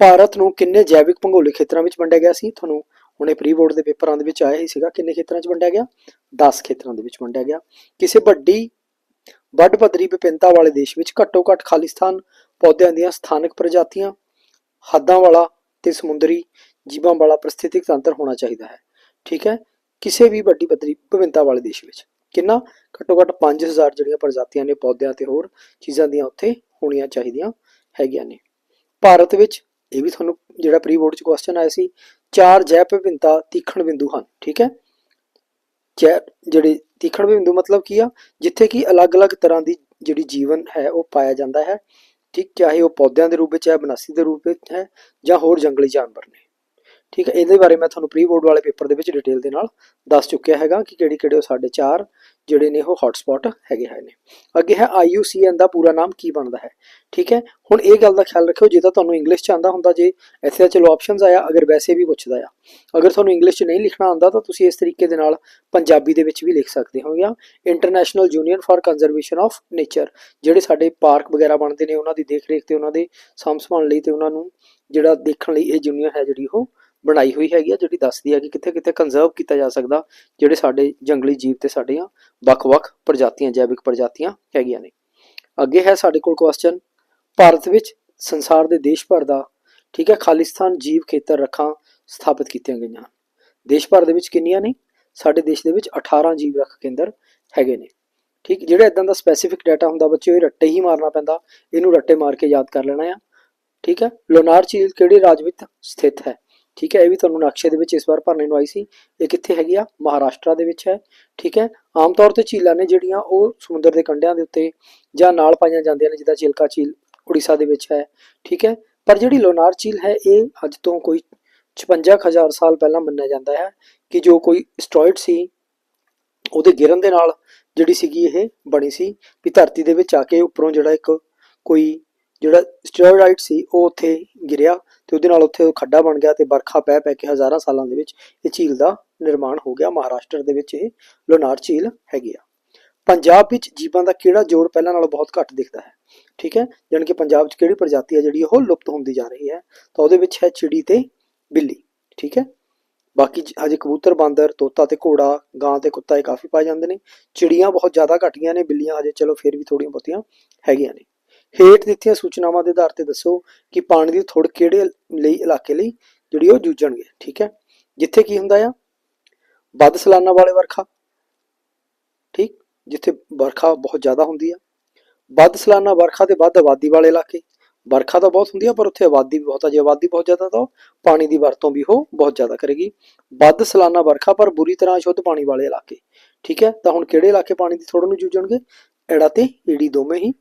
ਭਾਰਤ ਨੂੰ ਕਿੰਨੇ ਜੈਵਿਕ ਭੂਗੋਲਿਕ ਖੇਤਰਾਂ ਵਿੱਚ ਵੰਡਿਆ ਗਿਆ ਸੀ? ਤੁਹਾਨੂੰ ਹੁਣੇ ਪ੍ਰੀ ਬੋਰਡ ਦੇ ਪੇਪਰਾਂ ਦੇ ਵਿੱਚ ਆਇਆ ਹੀ ਸੀਗਾ ਕਿੰਨੇ ਖੇਤਰਾਂ 'ਚ ਵੰਡਿਆ ਗਿਆ? 10 ਖੇਤਰਾਂ ਦੇ ਵਿੱਚ ਵੰਡਿਆ ਗਿਆ। ਕਿਸੇ ਵੱਡੀ ਵੱਡ ਪੱਧਰੀ ਵਿਭਿੰਨਤਾ ਵਾਲੇ ਦੇਸ਼ ਵਿੱਚ ਘੱਟੋ ਘੱਟ ਖਾਲਿਸਤਾਨ ਪੌਦਿਆਂ ਦੀਆਂ ਸਥਾਨਕ ਪ੍ਰਜਾਤੀਆਂ, ਹੱਦਾਂ ਵਾਲਾ ਤੇ ਸਮੁੰਦਰੀ ਜੀਵਾਂ ਵਾਲਾ ਪ੍ਰਸਥਿਤਿਕ ਤੰਤਰ ਹੋਣਾ ਚਾਹੀਦਾ ਹੈ। ਠੀਕ ਹੈ? ਕਿਸੇ ਵੀ ਵੱਡੀ ਪੱਧਰੀ ਵਿਭਿੰਨਤਾ ਵਾਲੇ ਦੇਸ਼ ਵਿੱਚ। ਕਿੰਨਾ? ਘੱਟੋ ਘੱਟ 5000 ਜਿਹੜੀਆਂ ਪ੍ਰਜਾਤੀਆਂ ਨੇ ਪੌਦਿਆਂ ਤੇ ਹੋਰ ਚੀਜ਼ਾਂ ਦੀਆਂ ਉੱਥੇ ਹੋਣੀਆਂ ਚਾਹੀਦੀਆਂ ਹੈਗੀਆਂ ਨੇ। ਭਾਰਤ ਵਿੱਚ ਇਹ ਵੀ ਤੁਹਾਨੂੰ ਜਿਹੜਾ ਪ੍ਰੀ ਬੋਰਡ ਚ ਕੁਐਸਚਨ ਆਇਆ ਸੀ, ਚਾਰ ਜੈ ਵਿਭਿੰਨਤਾ ਤੀਖਣ ਬਿੰਦੂ ਹਨ। ਠੀਕ ਹੈ? ਜੈ, ਜਿਹੜੇ ਤੀਖਣ ਬਿੰਦੂ ਮਤਲਬ ਕੀ ਆ? ਜਿੱਥੇ ਕਿ ਅਲੱਗ-ਅਲੱਗ ਤਰ੍ਹਾਂ ਦੀ ਜਿਹੜੀ ਜੀਵਨ ਹੈ ਉਹ ਪਾਇਆ ਜਾਂਦਾ ਹੈ। ਠੀਕ, ਚਾਹੇ ਉਹ ਪੌਦਿਆਂ ਦੇ ਰੂਪ ਵਿੱਚ ਹੈ, ਬਨਾਸੀ ਦੇ ਰੂਪ ਵਿੱਚ ਹੈ, ਜਾਂ ਹੋਰ ਜੰਗਲੀ ਜਾਨਵਰ ਨੇ। ਠੀਕ ਹੈ, ਇਹਦੇ ਬਾਰੇ ਮੈਂ ਤੁਹਾਨੂੰ ਪ੍ਰੀ ਬੋਰਡ ਵਾਲੇ ਪੇਪਰ ਦੇ ਵਿੱਚ ਡਿਟੇਲ ਦੇ ਨਾਲ ਦੱਸ ਚੁੱਕਿਆ ਹੈਗਾ ਕਿ ਕਿਹੜੀ ਕਿਹੜੇ ਉਹ ਸਾਡੇ ਚਾਰ ਜਿਹੜੇ ਨੇ ਉਹ ਹੌਟਸਪੌਟ ਹੈਗੇ ਹੈ ਨੇ। ਅੱਗੇ ਹੈ IUCN ਦਾ ਪੂਰਾ ਨਾਮ ਕੀ ਬਣਦਾ ਹੈ? ਠੀਕ ਹੈ? ਹੁਣ ਇਹ ਗੱਲ ਦਾ ਖਿਆਲ ਰੱਖਿਓ, ਜੇ ਤਾਂ ਤੁਹਾਨੂੰ ਇੰਗਲਿਸ਼ ਚ ਆਂਦਾ ਹੁੰਦਾ ਜੇ, ਇੱਥੇ ਤਾਂ ਚਲੋ ਆਪਸ਼ਨਸ ਆਇਆ, ਅਗਰ ਵੈਸੇ ਵੀ ਪੁੱਛਦਾ ਆ। ਅਗਰ ਤੁਹਾਨੂੰ ਇੰਗਲਿਸ਼ ਚ ਨਹੀਂ ਲਿਖਣਾ ਆਂਦਾ ਤਾਂ ਤੁਸੀਂ ਇਸ ਤਰੀਕੇ ਦੇ ਨਾਲ ਪੰਜਾਬੀ ਦੇ ਵਿੱਚ ਵੀ ਲਿਖ ਸਕਦੇ ਹੋ ਜਾਂ international union for conservation of nature ਜਿਹੜੇ ਸਾਡੇ ਪਾਰਕ ਵਗੈਰਾ ਬਣਦੇ ਨੇ, ਉਹਨਾਂ ਦੀ ਦੇਖ ਰੇਖ ਤੇ ਉਹਨਾਂ ਦੇ ਸਾਂਭ ਸੰਭਾਲ ਲਈ ਤੇ ਉਹਨਾਂ ਨੂੰ ਜਿਹੜਾ ਦੇਖਣ ਲਈ ਇਹ ਯੂਨੀਅਨ ਹੈ ਜਿਹੜੀ ਉਹ ਬਣਾਈ ਹੋਈ ਹੈਗੀ ਆ, ਜਿਹੜੀ ਦੱਸਦੀ ਹੈ ਕਿ ਕਿੱਥੇ ਕਿੱਥੇ ਕੰਜ਼ਰਵ ਕੀਤਾ ਜਾ ਸਕਦਾ, ਜਿਹੜੇ ਸਾਡੇ ਜੰਗਲੀ ਜੀਵ ਤੇ ਸਾਡੀਆਂ ਵੱਖ-ਵੱਖ ਪ੍ਰਜਾਤੀਆਂ, ਜੈਵਿਕ ਪ੍ਰਜਾਤੀਆਂ ਹੈਗੀਆਂ ਨੇ। ਅੱਗੇ ਹੈ ਸਾਡੇ ਕੋਲ ਕੁਐਸਚਨ ਭਾਰਤ ਵਿੱਚ ਸੰਸਾਰ ਦੇ ਦੇਸ਼ ਭਰ ਦਾ, ਠੀਕ ਹੈ, ਖਾਲਿਸਤਾਨ ਜੀਵ ਖੇਤਰ ਰੱਖਾਂ ਸਥਾਪਿਤ ਕੀਤੀਆਂ ਗਈਆਂ ਹਨ। ਦੇਸ਼ ਭਰ ਦੇ ਵਿੱਚ ਕਿੰਨੀਆਂ ਨੇ? ਸਾਡੇ ਦੇਸ਼ ਦੇ ਵਿੱਚ 18 ਜੀਵ ਰੱਖ ਕੇਂਦਰ ਹੈਗੇ ਨੇ। ਠੀਕ, ਜਿਹੜਾ ਇਦਾਂ ਦਾ ਸਪੈਸੀਫਿਕ ਡਾਟਾ ਹੁੰਦਾ ਬੱਚਿਓ ਇਹ ਰੱਟੇ ਹੀ ਮਾਰਨਾ ਪੈਂਦਾ, ਇਹਨੂੰ ਰੱਟੇ ਮਾਰ ਕੇ ਯਾਦ ਕਰ ਲੈਣਾ ਆ। ਠੀਕ ਹੈ, ਲੋਨਾਰ ਝੀਲ ਕਿਹੜੇ ਰਾਜ ਵਿੱਚ ਸਥਿਤ ਹੈ? ਠੀਕ ਹੈ, ਇਹ ਵੀ ਤੁਹਾਨੂੰ ਨਕਸ਼ੇ ਦੇ ਵਿੱਚ ਇਸ ਵਾਰ ਭਰਨੇ ਨੂੰ ਆਈ ਸੀ। ਇਹ ਕਿੱਥੇ ਹੈਗੀ ਆ? ਮਹਾਰਾਸ਼ਟਰ ਦੇ ਵਿੱਚ ਹੈ, ਠੀਕ ਹੈ। ਆਮ ਤੌਰ ਤੇ ਝੀਲਾਂ ਨੇ ਜਿਹੜੀਆਂ, ਉਹ ਸਮੁੰਦਰ ਦੇ ਕੰਢਿਆਂ ਦੇ ਉੱਤੇ ਜਾਂ ਨਾਲ ਪਾਈਆਂ ਜਾਂਦੀਆਂ ਨੇ, ਜਿੱਦਾਂ ਚਿਲਕਾ ਝੀਲ ਉੜੀਸਾ ਦੇ ਵਿੱਚ ਹੈ, ਠੀਕ ਹੈ। ਪਰ ਜਿਹੜੀ ਲੋਨਾਰ ਝੀਲ ਹੈ, ਇਹ ਅੱਜ ਤੋਂ ਕੋਈ 55000 ਸਾਲ ਪਹਿਲਾਂ ਮੰਨਿਆ ਜਾਂਦਾ ਹੈ ਕਿ ਜੋ ਕੋਈ ਐਸਟਰੋਇਡ ਸੀ, ਉਹਦੇ ਗਿਰਨ ਦੇ ਨਾਲ ਜਿਹੜੀ ਸੀਗੀ ਇਹ ਬਣੀ ਸੀ ਵੀ ਧਰਤੀ ਦੇ ਵਿੱਚ ਆ ਕੇ ਉੱਪਰੋਂ ਜਿਹੜਾ ਇੱਕ ਕੋਈ ਜਿਹੜਾ ਸਟੀਰੋਇਡ ਸੀ, ਉਹ ਉੱਥੇ ਗਿਰਿਆ। ਤੇ ਉਹਦੇ ਨਾਲ ਉੱਥੇ ਉਹ ਖੱਡਾ ਬਣ ਗਿਆ ਤੇ ਬਰਖਾ ਪੈ ਪੈ ਕੇ ਹਜ਼ਾਰਾਂ ਸਾਲਾਂ ਦੇ ਵਿੱਚ ਇਹ ਝੀਲ ਦਾ ਨਿਰਮਾਣ ਹੋ ਗਿਆ, ਮਹਾਰਾਸ਼ਟਰ ਦੇ ਵਿੱਚ ਇਹ ਲੋਨਾਰ ਝੀਲ ਹੈਗੀ ਆ। ਪੰਜਾਬ ਵਿੱਚ ਜੀਵਾਂ ਦਾ ਕਿਹੜਾ ਜੋੜ ਪਹਿਲਾਂ ਨਾਲੋਂ ਬਹੁਤ ਘੱਟ ਦਿਖਦਾ ਹੈ? ਠੀਕ ਹੈ, ਜਾਣੀ ਕਿ ਪੰਜਾਬ 'ਚ ਕਿਹੜੀ ਪ੍ਰਜਾਤੀ ਹੈ ਜਿਹੜੀ ਉਹ ਲੁਪਤ ਹੁੰਦੀ ਜਾ ਰਹੀ ਹੈ? ਤਾਂ ਉਹਦੇ ਵਿੱਚ ਹੈ ਚਿੜੀ ਤੇ ਬਿੱਲੀ, ਠੀਕ ਹੈ। ਬਾਕੀ ਹਜੇ ਕਬੂਤਰ, ਬਾਂਦਰ, ਤੋਤਾ ਤੇ ਘੋੜਾ, ਗਾਂ ਤੇ ਕੁੱਤਾ ਇਹ ਕਾਫੀ ਪਾਏ ਜਾਂਦੇ ਨੇ। ਚਿੜੀਆਂ ਬਹੁਤ ਜ਼ਿਆਦਾ ਘੱਟ ਗਈਆਂ ਨੇ, ਬਿੱਲੀਆਂ ਹਜੇ ਚਲੋ ਫਿਰ ਵੀ ਥੋੜੀਆਂ ਬਹੁਤੀਆਂ ਹੈਗੀਆਂ ਨੇ। ਹੇਠ ਦਿੱਤੀਆਂ ਸੂਚਨਾਵਾਂ ਦੇ ਆਧਾਰ ਤੇ ਦੱਸੋ ਕਿ ਪਾਣੀ ਦੀ ਥੋੜ ਕਿਹੜੇ ਲਈ ਇਲਾਕੇ ਲਈ ਜਿਹੜੀ ਉਹ ਜੂਝਣਗੇ, ਠੀਕ ਹੈ? ਜਿੱਥੇ ਕੀ ਹੁੰਦਾ ਆ? ਵੱਧ ਸਲਾਨਾ ਵਾਲੇ ਵਰਖਾ, ਠੀਕ? ਜਿੱਥੇ ਵਰਖਾ ਬਹੁਤ ਜ਼ਿਆਦਾ ਹੁੰਦੀ ਆ। ਵੱਧ ਸਲਾਨਾ ਵਰਖਾ ਤੇ ਵੱਧ ਆਬਾਦੀ ਵਾਲੇ ਇਲਾਕੇ, ਵਰਖਾ ਤਾਂ ਬਹੁਤ ਹੁੰਦੀ ਆ, ਪਰ ਉੱਥੇ ਆਬਾਦੀ ਵੀ ਬਹੁਤ ਆ, ਜੇ ਆਬਾਦੀ ਬਹੁਤ ਜ਼ਿਆਦਾ ਤਾਂ ਉਹ ਪਾਣੀ ਦੀ ਵਰਤੋਂ ਵੀ ਉਹ ਬਹੁਤ ਜ਼ਿਆਦਾ ਕਰੇਗੀ। ਵੱਧ ਸਲਾਨਾ ਵਰਖਾ, ਪਰ ਬੁਰੀ ਤਰ੍ਹਾਂ ਸ਼ੁੱਧ ਪਾਣੀ ਵਾਲੇ ਇਲਾਕੇ, ਠੀਕ ਹੈ? ਤਾਂ ਹੁਣ ਕਿਹੜੇ ਇਲਾਕੇ ਪਾਣੀ ਦੀ ਥੋੜ ਨੂੰ ਜੂਝਣਗੇ? ਐੜਾ ਤੇ ਈੜੀ ਦੋਵੇਂ ਹੀ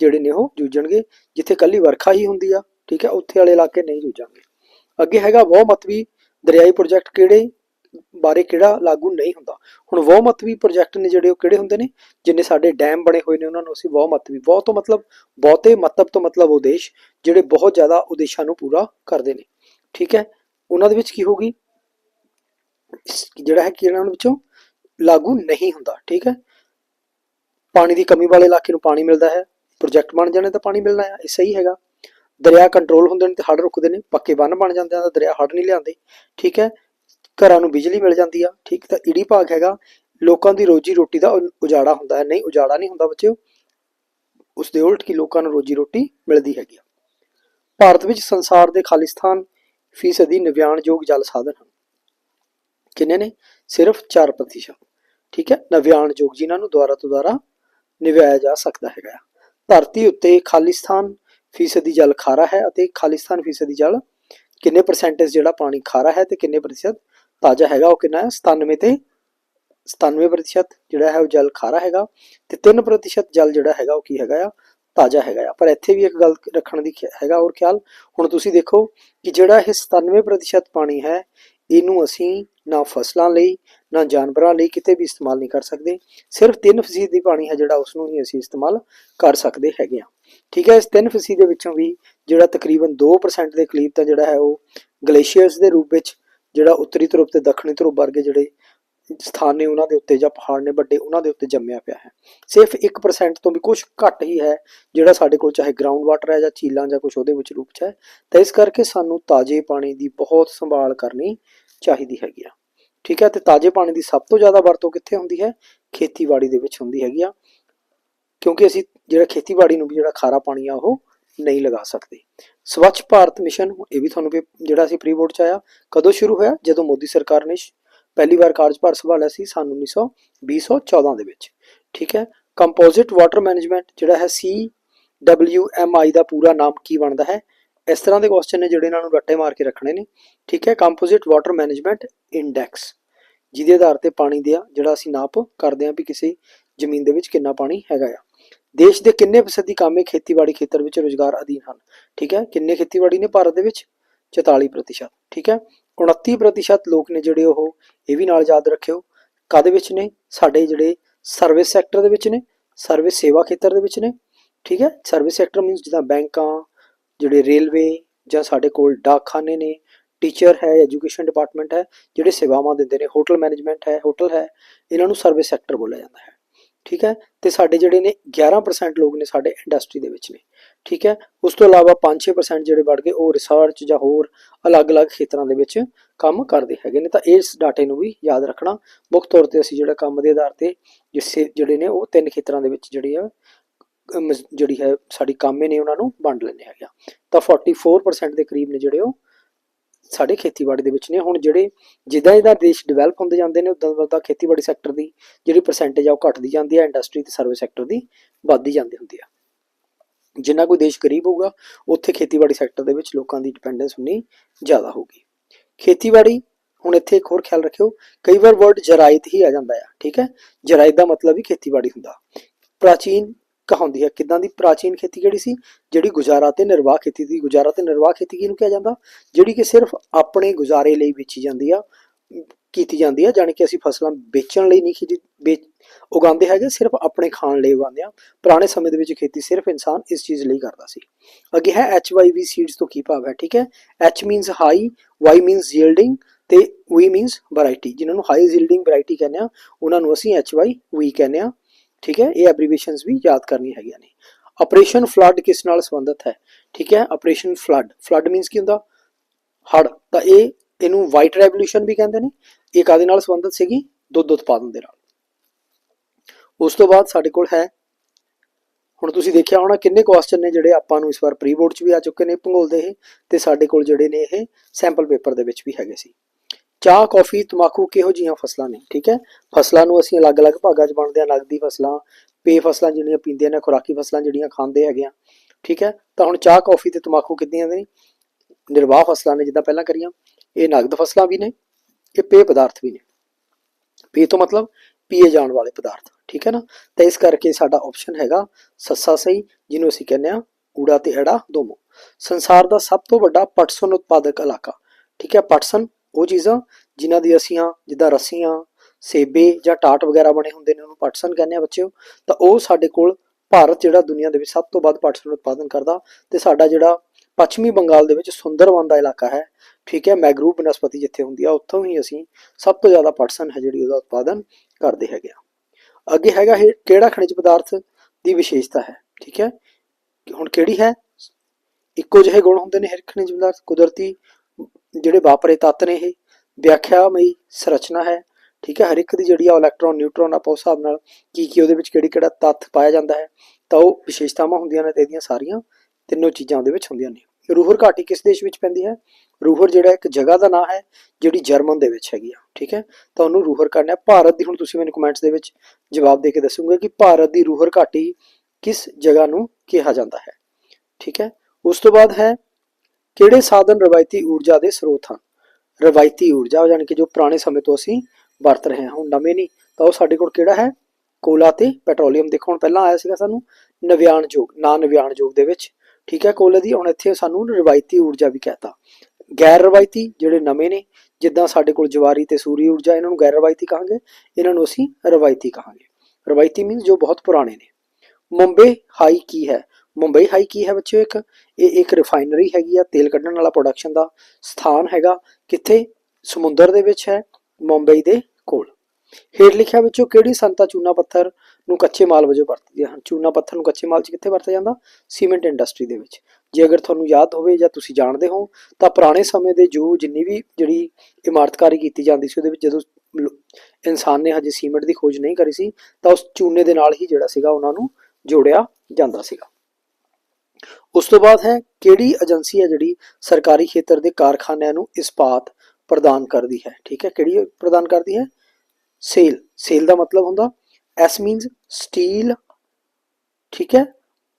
ਜਿਹੜੇ ਨੇ ਉਹ ਜੂਝਣਗੇ, ਜਿੱਥੇ ਕੱਲੀ ਵਰਖਾ ਹੀ ਹੁੰਦੀ ਆ, ਠੀਕ ਹੈ ਉੱਥੇ ਵਾਲੇ ਇਲਾਕੇ ਨਹੀਂ ਜੂਝਣਗੇ। ਅੱਗੇ ਹੈਗਾ ਬਹੁਮਤਵੀ ਦਰਿਆਈ ਪ੍ਰੋਜੈਕਟ ਕਿਹੜੇ, ਬਾਰੇ ਕਿਹੜਾ ਲਾਗੂ ਨਹੀਂ ਹੁੰਦਾ। ਹੁਣ ਬਹੁਮਤਵੀ ਪ੍ਰੋਜੈਕਟ ਨੇ ਜਿਹੜੇ ਉਹ ਕਿਹੜੇ ਹੁੰਦੇ ਨੇ, ਜਿੰਨੇ ਸਾਡੇ ਡੈਮ ਬਣੇ ਹੋਏ ਨੇ ਉਹਨਾਂ ਨੂੰ ਅਸੀਂ ਬਹੁਮਤਵੀ ਬਹੁਤ ਤੋਂ ਮਤਲਬ, ਬਹੁਤੇ ਮਤਲਬ ਤੋਂ ਮਤਲਬ ਉਦੇਸ਼ ਜਿਹੜੇ ਬਹੁਤ ਜ਼ਿਆਦਾ ਉਦੇਸ਼ਾਂ ਨੂੰ ਪੂਰਾ ਕਰਦੇ ਨੇ। ਠੀਕ ਹੈ, ਉਹਨਾਂ ਦੇ ਵਿੱਚ ਕੀ ਹੋਊਗੀ? ਇਸ- ਜਿਹੜਾ ਹੈ ਕਿ ਇਹਨਾਂ ਵਿੱਚੋਂ ਲਾਗੂ ਨਹੀਂ ਹੁੰਦਾ, ਠੀਕ ਹੈ। ਪਾਣੀ ਦੀ ਕਮੀ ਵਾਲੇ ਇਲਾਕੇ ਨੂੰ ਪਾਣੀ ਮਿਲਦਾ ਹੈ ਪ੍ਰੋਜੈਕਟ ਬਣ ਜਾਣੇ ਤਾਂ ਪਾਣੀ ਮਿਲਣਾ ਹੈ ਇਹ ਸਹੀ ਹੈਗਾ। ਦਰਿਆ ਕੰਟਰੋਲ ਹੁੰਦੇ ਨੇ ਤੇ ਹੜ੍ਹ ਰੁਕਦੇ ਨੇ, ਪੱਕੇ ਬੰਨ ਬਣ ਜਾਂਦੇ ਆ ਤਾਂ ਦਰਿਆ ਹੜ੍ਹ ਨਹੀਂ ਲਿਆਉਂਦੇ। ਠੀਕ ਹੈ, ਘਰਾਂ ਨੂੰ ਬਿਜਲੀ ਮਿਲ ਜਾਂਦੀ ਆ, ਠੀਕ ਤਾਂ ਈੜੀ ਭਾਗ ਹੈਗਾ। ਲੋਕਾਂ ਦੀ ਰੋਜੀ ਰੋਟੀ ਦਾ ਉਜਾੜਾ ਹੁੰਦਾ ਹੈ, ਨਹੀਂ ਉਜਾੜਾ ਨਹੀਂ ਹੁੰਦਾ ਬੱਚਿਓ। ਉਸ ਦੇ ਉਲਟ ਕਿ ਲੋਕਾਂ ਨੂੰ ਰੋਜੀ ਰੋਟੀ ਮਿਲਦੀ ਹੈਗੀ ਆ। ਭਾਰਤ ਵਿੱਚ ਸੰਸਾਰ ਦੇ ਖਾਲਿਸਤਾਨ ਫੀਸਦੀ ਨਵਿਆਣਯੋਗ ਜਲ ਸਾਧਨ ਹਨ। ਕਿੰਨੇ ਨੇ? ਸਿਰਫ 4% ਠੀਕ ਹੈ, ਨਵਿਆਣਯੋਗ ਜਿਨ੍ਹਾਂ ਨੂੰ ਦੁਆਰਾ ਤੋਂ ਦੁਆਰਾ ਨਿਵਾਇਆ ਜਾ ਸਕਦਾ ਹੈਗਾ ਧਰਤੀ ਉੱਤੇ ਖਾਲਿਸਤਾਨ ਫੀਸਦੀ ਜਲ ਖਾਰਾ ਹੈ ਅਤੇ ਖਾਲਿਸਤਾਨ ਫੀਸਦੀ ਜਲ ਕਿੰਨੇ ਪਰਸੈਂਟੇਜ ਜਿਹੜਾ ਪਾਣੀ ਖਾਰਾ ਹੈ ਤੇ ਕਿੰਨੇ ਪ੍ਰਤੀਸ਼ਤ ਤਾਜ਼ਾ ਹੈਗਾ, ਉਹ ਕਿੰਨਾ ਹੈ? 97 ਤੇ 97% ਜਿਹੜਾ ਹੈ ਉਹ ਜਲ ਖਾਰਾ ਹੈਗਾ ਤੇ 3% ਜਲ ਜਿਹੜਾ ਹੈਗਾ ਉਹ ਕੀ ਹੈਗਾ ਆ? ਤਾਜ਼ਾ ਹੈਗਾ ਆ। ਪਰ ਇੱਥੇ ਵੀ ਇੱਕ ਗੱਲ ਰੱਖਣ ਦੀ ਖਿਆ- ਹੈਗਾ ਹੋਰ ਖਿਆਲ। ਹੁਣ ਤੁਸੀਂ ਦੇਖੋ ਕਿ ਜਿਹੜਾ ਇਹ 97% ਪਾਣੀ ਹੈ ਇਹਨੂੰ ਅਸੀਂ ਨਾ ਫਸਲਾਂ ਲਈ, ਨਾ ਜਾਨਵਰਾਂ ਲਈ ਕਿਤੇ ਵੀ ਇਸਤੇਮਾਲ ਨਹੀਂ ਕਰ ਸਕਦੇ। ਸਿਰਫ 3% ਦੀ ਪਾਣੀ ਹੈ ਜਿਹੜਾ ਉਸ ਨੂੰ ਹੀ ਅਸੀਂ ਇਸਤੇਮਾਲ ਕਰ ਸਕਦੇ ਹੈਗੇ ਆ ਠੀਕ ਹੈ, ਇਸ 3% ਦੇ ਵਿੱਚੋਂ ਵੀ ਜਿਹੜਾ ਤਕਰੀਬਨ 2% ਦੇ ਕਰੀਬ ਤਾਂ ਜਿਹੜਾ ਹੈ ਉਹ ਗਲੇਸ਼ੀਅਰਸ ਦੇ ਰੂਪ ਵਿੱਚ, ਜਿਹੜਾ ਉੱਤਰੀ ਧਰੁਵ ਤੇ ਦੱਖਣੀ ਧਰੁਵ ਵਰਗੇ ਜਿਹੜੇ ਸਥਾਨ ਨੇ ਉਹਨਾਂ ਦੇ ਉੱਤੇ ਜਾਂ ਪਹਾੜ ਨੇ ਵੱਡੇ, ਉਹਨਾਂ ਦੇ ਉੱਤੇ ਜੰਮਿਆ ਪਿਆ ਹੈ। ਸਿਰਫ 1% ਤੋਂ ਵੀ ਕੁਝ ਘੱਟ ਹੀ ਹੈ ਜਿਹੜਾ ਸਾਡੇ ਕੋਲ ਚਾਹੇ ਗਰਾਊਂਡ ਵਾਟਰ ਹੈ ਜਾਂ ਝੀਲਾਂ ਜਾਂ ਕੁਝ ਉਹਦੇ ਵਿੱਚ ਰੂਪ 'ਚ ਹੈ। ਤਾਂ ਇਸ ਕਰਕੇ ਸਾਨੂੰ ਤਾਜ਼ੇ ਪਾਣੀ ਦੀ ਬਹੁਤ ਸੰਭਾਲ ਕਰਨੀ ਚਾਹੀਦੀ ਹੈਗੀ ਆ। ਠੀਕ ਹੈ, ਤੇ ਤਾਜ਼ੇ ਪਾਣੀ ਦੀ ਸਭ ਤੋਂ ਜ਼ਿਆਦਾ ਵਰਤੋਂ ਕਿੱਥੇ ਹੁੰਦੀ ਹੈ? ਖੇਤੀਬਾੜੀ ਦੇ ਵਿੱਚ ਹੁੰਦੀ ਹੈਗੀ ਆ। ਕਿਉਂਕਿ ਅਸੀਂ ਜਿਹੜਾ ਖੇਤੀਬਾੜੀ ਨੂੰ ਵੀ ਜਿਹੜਾ ਖਾਰਾ ਪਾਣੀ ਆ, ਉਹ ਨਹੀਂ ਲਗਾ ਸਕਦੇ। ਸਵੱਛ ਭਾਰਤ ਮਿਸ਼ਨ, ਇਹ ਵੀ ਤੁਹਾਨੂੰ ਵੀ ਜਿਹੜਾ ਅਸੀਂ ਪ੍ਰੀ ਬੋਰਡ ਚ ਆਇਆ, ਕਦੋਂ ਸ਼ੁਰੂ ਹੋਇਆ? ਜਦੋਂ ਮੋਦੀ ਸਰਕਾਰ ਨੇ ਪਹਿਲੀ ਵਾਰ ਕਾਰਜਭਾਰ ਸੰਭਾਲਿਆ ਸੀ ਸਨ 1900 2014 ਦੇ ਵਿੱਚ। ਠੀਕ ਹੈ ਕੰਪੋਜ਼ਿਟ ਵਾਟਰ ਮੈਨੇਜਮੈਂਟ ਜਿਹੜਾ ਹੈ ਸੀ ਡਬਲਿਊ ਐਮ ਆਈ ਦਾ ਪੂਰਾ ਨਾਮ ਕੀ ਬਣਦਾ ਹੈ? ਇਸ ਤਰ੍ਹਾਂ ਦੇ ਕੁਐਸਚਨ ਨੇ ਜਿਹੜੇ ਇਹਨਾਂ ਨੂੰ ਰੱਟੇ ਮਾਰ ਕੇ ਰੱਖਣੇ ਨੇ। ਠੀਕ ਹੈ ਕੰਪੋਜ਼ਿਟ ਵਾਟਰ ਮੈਨੇਜਮੈਂਟ ਇੰਡੈਕਸ ਜਿਹਦੇ ਆਧਾਰ ਤੇ ਪਾਣੀ ਦਾ ਜਿਹੜਾ ਅਸੀਂ ਨਾਪ ਕਰਦੇ ਹਾਂ ਵੀ ਕਿਸੇ ਜ਼ਮੀਨ ਦੇ ਵਿੱਚ ਕਿੰਨਾ ਪਾਣੀ ਹੈਗਾ ਆ। ਦੇਸ਼ ਦੇ ਕਿੰਨੇ ਫੀਸਦੀ ਕਾਮੇ ਖੇਤੀਬਾੜੀ ਖੇਤਰ ਵਿੱਚ ਰੋਜ਼ਗਾਰ ਅਧੀਨ ਹਨ? ਠੀਕ ਹੈ, ਕਿੰਨੇ ਖੇਤੀਬਾੜੀ ਨੇ? ਭਾਰਤ ਦੇ ਵਿੱਚ 44% ਠੀਕ ਹੈ 29% ਲੋਕ ਨੇ ਜਿਹੜੇ ਉਹ, ਇਹ ਵੀ ਨਾਲ ਯਾਦ ਰੱਖਿਓ। ਕਾਦੇ ਵਿੱਚ ਨੇ? ਸਾਡੇ ਜਿਹੜੇ ਸਰਵਿਸ ਸੈਕਟਰ ਦੇ ਵਿੱਚ ਨੇ ਸਰਵਿਸ ਸੇਵਾ ਖੇਤਰ ਦੇ ਵਿੱਚ ਨੇ। ਠੀਕ ਹੈ ਸਰਵਿਸ ਸੈਕਟਰ ਮੀਨਸ ਜਿੱਦਾਂ ਬੈਂਕਾਂ ਜਿਹੜੇ ਰੇਲਵੇ ਜਾਂ ਸਾਡੇ ਕੋਲ ਡਾਕਖਾਨੇ ਨੇ ਟੀਚਰ ਹੈ ਐਜੂਕੇਸ਼ਨ ਡਿਪਾਰਟਮੈਂਟ ਹੈ, ਜਿਹੜੇ ਸੇਵਾਵਾਂ ਦਿੰਦੇ ਨੇ ਹੋਟਲ ਮੈਨੇਜਮੈਂਟ ਹੈ ਹੋਟਲ ਹੈ, ਇਹਨਾਂ ਨੂੰ ਸਰਵਿਸ ਸੈਕਟਰ ਬੋਲਿਆ ਜਾਂਦਾ ਹੈ। ਠੀਕ ਹੈ? ਤੇ ਸਾਡੇ ਜਿਹੜੇ ਨੇ 11% ਲੋਕ ਨੇ ਸਾਡੇ ਇੰਡਸਟਰੀ ਦੇ ਵਿੱਚ ਨੇ। ਠੀਕ ਹੈ? ਉਸ ਤੋਂ ਇਲਾਵਾ 5-6% ਜਿਹੜੇ ਵੜ ਗਏ, ਉਹ ਰਿਸਰਚ ਜਾਂ ਹੋਰ ਅਲੱਗ-ਅਲੱਗ ਖੇਤਰਾਂ ਦੇ ਵਿੱਚ ਕੰਮ ਕਰਦੇ ਹੈਗੇ ਨੇ। ਤਾਂ ਇਸ ਡਾਟੇ ਨੂੰ ਵੀ ਯਾਦ ਰੱਖਣਾ। ਮੁੱਖ ਤੌਰ ਤੇ ਅਸੀਂ ਜਿਹੜਾ ਕੰਮ ਦੇ ਆਧਾਰ ਤੇ, ਜਿਸੇ ਜਿਹੜੇ ਨੇ ਉਹ ਤਿੰਨ ਖੇਤਰਾਂ ਦੇ ਵਿੱਚ ਜਿਹੜੀ ਆ ਜਿਹੜੀ ਹੈ, ਸਾਡੀ ਕਾਮੇ ਨੇ ਉਹਨਾਂ ਨੂੰ ਵੰਡ ਲੈਂਦੇ ਹੈਗੇ ਆ। ਤਾਂ 44% ਦੇ ਕਰੀਬ ਨੇ ਜਿਹੜੇ ਉਹ ਸਾਡੇ ਖੇਤੀਬਾੜੀ ਦੇ ਵਿੱਚ ਨੇ। ਹੁਣ ਜਿਹੜੇ ਜਿੱਦਾਂ ਜਿੱਦਾਂ ਦੇਸ਼ ਡਿਵੈਲਪ ਹੁੰਦੇ ਜਾਂਦੇ ਨੇ, ਉਦਾਂ ਉਦਾਂ ਖੇਤੀਬਾੜੀ ਸੈਕਟਰ ਦੀ ਜਿਹੜੀ ਪਰਸੈਂਟੇਜ ਆ ਉਹ ਘਟਦੀ ਜਾਂਦੀ ਹੈ ਇੰਡਸਟਰੀ ਤੇ ਸਰਵਿਸ ਸੈਕਟਰ ਦੀ ਵੱਧਦੀ ਜਾਂਦੀ ਹੁੰਦੀ ਆ। ਜਿੰਨਾ ਕੋਈ ਦੇਸ਼ ਗਰੀਬ ਹੋਊਗਾ, ਉੱਥੇ ਖੇਤੀਬਾੜੀ ਸੈਕਟਰ ਦੇ ਵਿੱਚ ਲੋਕਾਂ ਦੀ ਡਿਪੈਂਡੈਂਸ ਉਨੀ ਜ਼ਿਆਦਾ ਹੋਊਗੀ। ਖੇਤੀਬਾੜੀ, ਹੁਣ ਇੱਥੇ ਇੱਕ ਹੋਰ ਖਿਆਲ ਰੱਖਿਓ, ਕਈ ਵਾਰ ਵਰਡ ਜਰਾਇਤ ਹੀ ਆ ਜਾਂਦਾ ਆ, ਠੀਕ ਹੈ? ਜਰਾਇਤ ਦਾ ਮਤਲਬ ਹੀ ਖੇਤੀਬਾੜੀ ਹੁੰਦਾ। ਪ੍ਰਾਚੀਨ ਕਹਾਉਂਦੀ ਹੈ, ਕਿਦਾਂ ਦੀ ਪ੍ਰਾਚੀਨ ਖੇਤੀ ਕਿਹੜੀ ਸੀ, ਜਿਹੜੀ ਗੁਜ਼ਾਰਾ ਤੇ ਨਿਰਵਾਹ ਖੇਤੀ ਸੀ ਗੁਜ਼ਾਰਾ ਤੇ ਨਿਰਵਾਹ ਖੇਤੀ ਕਿਹਨੂੰ ਕਿਹਾ ਜਾਂਦਾ? ਜਿਹੜੀ ਕਿ ਸਿਰਫ ਆਪਣੇ ਗੁਜ਼ਾਰੇ ਲਈ ਵੇਚੀ ਜਾਂਦੀ ਆ, ਕੀਤੀ ਜਾਂਦੀ ਆ, ਜਾਣੀ ਕਿ ਅਸੀਂ ਫਸਲਾਂ ਵੇਚਣ ਲਈ ਨਹੀਂ ਖੇਤੀ ਵੇਚ ਉਗਾਉਂਦੇ ਹੈਗੇ, ਸਿਰਫ ਆਪਣੇ ਖਾਣ ਲਈ ਉਗਾਉਂਦੇ ਆ। ਪੁਰਾਣੇ ਸਮੇਂ ਦੇ ਵਿੱਚ ਖੇਤੀ ਸਿਰਫ ਇਨਸਾਨ ਇਸ ਚੀਜ਼ ਲਈ ਕਰਦਾ ਸੀ। ਅੱਗੇ ਹੈ ਐੱਚ ਵਾਈ ਵੀ ਸੀਡਸ ਤੋਂ ਕੀ ਭਾਵ ਹੈ, ਠੀਕ ਹੈ? H means high Y means yielding ਤੇ ਵੀ ਮੀਨਸ ਵੈਰਾਈਟੀ ਜਿਨ੍ਹਾਂ ਨੂੰ ਹਾਈ yielding ਵੈਰਾਈਟੀ ਕਹਿੰਦੇ ਆ, ਉਹਨਾਂ ਨੂੰ ਅਸੀਂ ਐੱਚ ਵਾਈ ਵੀ ਕਹਿੰਦੇ ਆ। ਠੀਕ ਹੈ? ਇਹ ਐਬਰੀਵੇਸ਼ਨਸ ਵੀ ਯਾਦ ਕਰਨੀ ਹੈਗੀਆਂ ਨੇ। ਆਪਰੇਸ਼ਨ ਫਲੱਡ ਕਿਸ ਨਾਲ ਸੰਬੰਧਿਤ ਹੈ? ਠੀਕ ਹੈ? ਆਪਰੇਸ਼ਨ ਫਲੱਡ ਫਲੱਡ ਮੀਨਸ ਕੀ ਹੁੰਦਾ? ਹੜ ਤਾਂ ਇਹ, ਇਹਨੂੰ ਵਾਈਟ ਰੈਵੋਲੂਸ਼ਨ ਵੀ ਕਹਿੰਦੇ ਨੇ। ਇਹ ਕਾਦੇ ਨਾਲ ਸੰਬੰਧਿਤ ਸੀਗੀ? ਦੁੱਧ ਉਤਪਾਦਨ ਦੇ ਨਾਲ। ਉਸ ਤੋਂ ਬਾਅਦ ਸਾਡੇ ਕੋਲ ਹੈ, ਹੁਣ ਤੁਸੀਂ ਦੇਖਿਆ ਹੋਣਾ ਕਿੰਨੇ ਕੁਐਸਚਨ ਨੇ ਜਿਹੜੇ ਆਪਾਂ ਨੂੰ ਇਸ ਵਾਰ ਪ੍ਰੀ ਬੋਰਡ 'ਚ ਵੀ ਆ ਚੁੱਕੇ ਨੇ, ਭੂਗੋਲ ਦੇ ਇਹ, ਤੇ ਸਾਡੇ ਕੋਲ ਜਿਹੜੇ ਨੇ ਇਹ ਸੈਂਪਲ ਪੇਪਰ ਦੇ ਵਿੱਚ ਵੀ ਹੈਗੇ ਸੀ। ਚਾਹ, ਕੌਫੀ, ਤਮਾਕੂ ਕਿਹੋ ਜੀਆਂ ਫਸਲਾਂ ਨੇ, ਠੀਕ ਹੈ? ਫਸਲਾਂ ਨੂੰ ਅਸੀਂ ਅਲੱਗ-ਅਲੱਗ ਭਾਗਾਂ 'ਚ ਵੰਡਦੇ ਹਾਂ ਨਗਦੀ ਫਸਲਾਂ, ਪੇ ਫਸਲਾਂ ਜਿਹੜੀਆਂ ਪੀਂਦੇ ਨੇ, ਖੁਰਾਕੀ ਫਸਲਾਂ ਜਿਹੜੀਆਂ ਖਾਂਦੇ ਹੈਗੇ ਆ, ਠੀਕ ਹੈ? ਤਾਂ ਹੁਣ ਚਾਹ, ਕੌਫੀ ਤੇ ਤਮਾਕੂ ਕਿੰਨੀਆਂ ਨੇ? ਨਿਰਵਾਹ ਫਸਲਾਂ ਨੇ ਜਿੱਦਾਂ ਪਹਿਲਾਂ ਕਰੀਆਂ, ਇਹ ਨਗਦ ਫਸਲਾਂ ਵੀ ਨੇ, ਇਹ ਪੇ ਪਦਾਰਥ ਵੀ ਨੇ। ਪੇ ਤੋਂ ਮਤਲਬ ਪੀਏ ਜਾਣ ਵਾਲੇ ਪਦਾਰਥ, ਠੀਕ ਹੈ ਨਾ? ਤਾਂ ਇਸ ਕਰਕੇ ਸਾਡਾ ਆਪਸ਼ਨ ਹੈਗਾ ਸੱਸਾ ਸਹੀ, ਜਿਹਨੂੰ ਅਸੀਂ ਕਹਿੰਦੇ ਆ ਊੜਾ ਤੇ ਐੜਾ ਦੋਮੋ ਸੰਸਾਰ ਦਾ ਸਭ ਤੋਂ ਵੱਡਾ ਪਟਸਨ ਉਤਪਾਦਕ ਇਲਾਕਾ, ਠੀਕ ਹੈ? ਪਟਸਨ ਉਹ ਚੀਜ਼ਾਂ ਜਿਨ੍ਹਾਂ ਦੀ ਅਸੀਂ ਆ, ਜਿੱਦਾਂ ਰੱਸੀਆਂ ਸੇਬੇ ਜਾਂ ਟਾਟ ਵਗੈਰਾ ਬਣੇ ਹੁੰਦੇ ਨੇ, ਉਹਨੂੰ ਪਟਸਨ ਕਹਿੰਦੇ ਆ ਬੱਚਿਓ। ਤਾਂ ਉਹ ਸਾਡੇ ਕੋਲ ਭਾਰਤ ਜਿਹੜਾ ਦੁਨੀਆ ਦੇ ਵਿੱਚ ਸਭ ਤੋਂ ਵੱਧ ਪਟਸਨ ਉਤਪਾਦਨ ਕਰਦਾ ਤੇ ਸਾਡਾ ਜਿਹੜਾ ਪੱਛਮੀ ਬੰਗਾਲ ਦੇ ਵਿੱਚ ਸੁੰਦਰਵਨ ਦਾ ਇਲਾਕਾ ਹੈ, ਠੀਕ ਹੈ ਮੈਗਰੂਵ ਬਨਸਪਤੀ ਜਿੱਥੇ ਹੁੰਦੀ ਆ, ਉੱਥੋਂ ਹੀ ਅਸੀਂ ਸਭ ਤੋਂ ਜ਼ਿਆਦਾ ਪਟਸਨ ਹੈ ਜਿਹੜੀ ਉਹਦਾ ਉਤਪਾਦਨ ਕਰਦੇ ਹੈਗੇ ਆ। ਅੱਗੇ ਹੈਗਾ ਇਹ ਕਿਹੜਾ ਖਣਿਜ ਪਦਾਰਥ ਦੀ ਵਿਸ਼ੇਸ਼ਤਾ ਹੈ, ਠੀਕ ਹੈ? ਹੁਣ ਕਿਹੜੀ ਹੈ? ਇੱਕੋ ਜਿਹੇ ਗੁਣ ਹੁੰਦੇ ਨੇ ਹਰ ਖਣਿਜ ਪਦਾਰਥ, ਕੁਦਰਤੀ ਜਿਹੜੇ ਵਾਪਰੇ ਤੱਤ ਨੇ ਇਹ, ਵਿਆਖਿਆਮਈ ਸੰਰਚਨਾ ਹੈ, ਠੀਕ ਹੈ, ਹਰ ਇੱਕ ਦੀ ਜਿਹੜੀ ਆ ਇਲੈਕਟ੍ਰੋਨ ਨਿਊਟਰੋਨ ਆਪਾਂ ਉਸ ਹਿਸਾਬ ਨਾਲ ਕੀ ਕੀ ਉਹਦੇ ਵਿੱਚ ਕਿਹੜੀ ਕਿਹੜਾ ਤੱਤ ਪਾਇਆ ਜਾਂਦਾ ਹੈ, ਤਾਂ ਉਹ ਵਿਸ਼ੇਸ਼ਤਾਵਾਂ ਹੁੰਦੀਆਂ ਨੇ ਤੇ ਇਹਦੀਆਂ ਸਾਰੀਆਂ ਤਿੰਨੋਂ ਚੀਜ਼ਾਂ ਉਹਦੇ ਵਿੱਚ ਹੁੰਦੀਆਂ ਨੇ। ਰੂਹਰ ਘਾਟੀ ਕਿਸ ਦੇਸ਼ ਵਿੱਚ ਪੈਂਦੀ ਹੈ? ਰੂਹਰ ਜਿਹੜਾ ਇੱਕ ਜਗ੍ਹਾ ਦਾ ਨਾਮ ਹੈ, ਜਿਹੜੀ ਜਰਮਨ ਦੇ ਵਿੱਚ ਹੈਗੀ ਆ, ਠੀਕ ਹੈ? ਤਾਂ ਉਹਨੂੰ ਰੂਹਰ ਕਰਨਾ ਹੈ। ਭਾਰਤ ਦੀ, ਹੁਣ ਤੁਸੀਂ ਮੈਨੂੰ ਕਮੈਂਟਸ ਦੇ ਵਿੱਚ ਜਵਾਬ ਦੇ ਕੇ ਦੱਸੋਗੇ ਕਿ ਭਾਰਤ ਦੀ ਰੂਹਰ ਘਾਟੀ ਕਿਸ ਜਗ੍ਹਾ ਨੂੰ ਕਿਹਾ ਜਾਂਦਾ ਹੈ, ਠੀਕ ਹੈ? ਉਸ ਤੋਂ ਬਾਅਦ ਹੈ ਕਿਹੜੇ ਸਾਧਨ ਰਵਾਇਤੀ ਊਰਜਾ ਦੇ ਸਰੋਤ ਹਨ? ਰਵਾਇਤੀ ਊਰਜਾ ਯਾਨੀ ਕਿ ਜੋ ਪੁਰਾਣੇ ਸਮੇਂ ਤੋਂ ਅਸੀਂ ਵਰਤ ਰਹੇ ਹਾਂ, ਹੁਣ ਨਵੇਂ ਨਹੀਂ, ਤਾਂ ਉਹ ਸਾਡੇ ਕੋਲ ਕਿਹੜਾ ਹੈ? ਕੋਲਾ ਤੇ ਪੈਟਰੋਲੀਅਮ। ਦੇਖੋ, ਹੁਣ ਪਹਿਲਾਂ ਆਇਆ ਸੀਗਾ ਸਾਨੂੰ ਨਵਿਆਣਯੋਗ ਨਾ ਨਵਿਆਣਯੋਗ ਦੇ ਵਿੱਚ। ਠੀਕ ਹੈ, ਕੋਲੇ ਦੀ ਹੁਣ ਇੱਥੇ ਸਾਨੂੰ ਰਵਾਇਤੀ ਊਰਜਾ ਵੀ ਕਹਤਾ ਗੈਰ ਰਵਾਇਤੀ, ਜਿਹੜੇ ਨਵੇਂ ਨੇ, ਜਿੱਦਾਂ ਸਾਡੇ ਕੋਲ ਜਵਾਰੀ ਤੇ ਸੂਰੀ ਊਰਜਾ, ਇਹਨਾਂ ਨੂੰ ਗੈਰ ਰਵਾਇਤੀ ਕਹਾਂਗੇ, ਇਹਨਾਂ ਨੂੰ ਅਸੀਂ ਰਵਾਇਤੀ ਕਹਾਂਗੇ। ਰਵਾਇਤੀ ਮੀਨਸ ਜੋ ਬਹੁਤ ਪੁਰਾਣੇ ਨੇ। ਮੁੰਬਈ ਹਾਈ ਕੀ ਹੈ? ਮੁੰਬਈ ਹਾਈ ਕੀ ਹੈ ਬੱਚਿਓ ਇੱਕ? ਇਹ ਇੱਕ ਰਿਫਾਈਨਰੀ ਹੈਗੀ ਆ, ਤੇਲ ਕੱਢਣ ਵਾਲਾ ਪ੍ਰੋਡਕਸ਼ਨ ਦਾ ਸਥਾਨ ਹੈਗਾ, ਕਿੱਥੇ? ਸਮੁੰਦਰ ਦੇ ਵਿੱਚ ਹੈ, ਮੁੰਬਈ ਦੇ ਕੋਲ। ਹੇਠ ਲਿਖਿਆ ਵਿੱਚੋਂ ਕਿਹੜੀ ਸੰਤਾ ਚੂਨਾ ਪੱਥਰ ਨੂੰ ਕੱਚੇ ਮਾਲ ਵਜੋਂ ਵਰਤਦੇ ਹਨ ਚੂਨਾ ਪੱਥਰ ਨੂੰ ਕੱਚੇ ਮਾਲ 'ਚ ਕਿੱਥੇ ਵਰਤਿਆ ਜਾਂਦਾ? ਸੀਮੈਂਟ ਇੰਡਸਟਰੀ ਦੇ ਵਿੱਚ। ਜੇ ਅਗਰ ਤੁਹਾਨੂੰ ਯਾਦ ਹੋਵੇ ਜਾਂ ਤੁਸੀਂ ਜਾਣਦੇ ਹੋ, ਤਾਂ ਪੁਰਾਣੇ ਸਮੇਂ ਦੇ ਜੋ ਜਿੰਨੀ ਵੀ ਜਿਹੜੀ ਇਮਾਰਤਕਾਰੀ ਕੀਤੀ ਜਾਂਦੀ ਸੀ, ਉਹਦੇ ਵਿੱਚ ਜਦੋਂ ਇਨਸਾਨ ਨੇ ਹਜੇ ਸੀਮੈਂਟ ਦੀ ਖੋਜ ਨਹੀਂ ਕਰੀ ਸੀ, ਤਾਂ ਉਸ ਚੂਨੇ ਦੇ ਨਾਲ ਹੀ ਜਿਹੜਾ ਸੀਗਾ, ਉਹਨਾਂ ਨੂੰ ਜੋੜਿਆ ਜਾਂਦਾ ਸੀਗਾ। ਉਸ ਤੋਂ ਬਾਅਦ ਹੈ, ਕਿਹੜੀ ਏਜੰਸੀ ਹੈ ਜਿਹੜੀ ਸਰਕਾਰੀ ਖੇਤਰ ਦੇ ਕਾਰਖਾਨਿਆਂ ਨੂੰ ਇਸਪਾਤ ਪ੍ਰਦਾਨ ਕਰਦੀ ਹੈ? ਠੀਕ ਹੈ, ਕਿਹੜੀ ਪ੍ਰਦਾਨ ਕਰਦੀ ਹੈ? ਸੇਲ। ਸੇਲ ਦਾ ਮਤਲਬ ਹੁੰਦਾ ਐਸ ਮੀਨਸ ਸਟੀਲ ਠੀਕ ਹੈ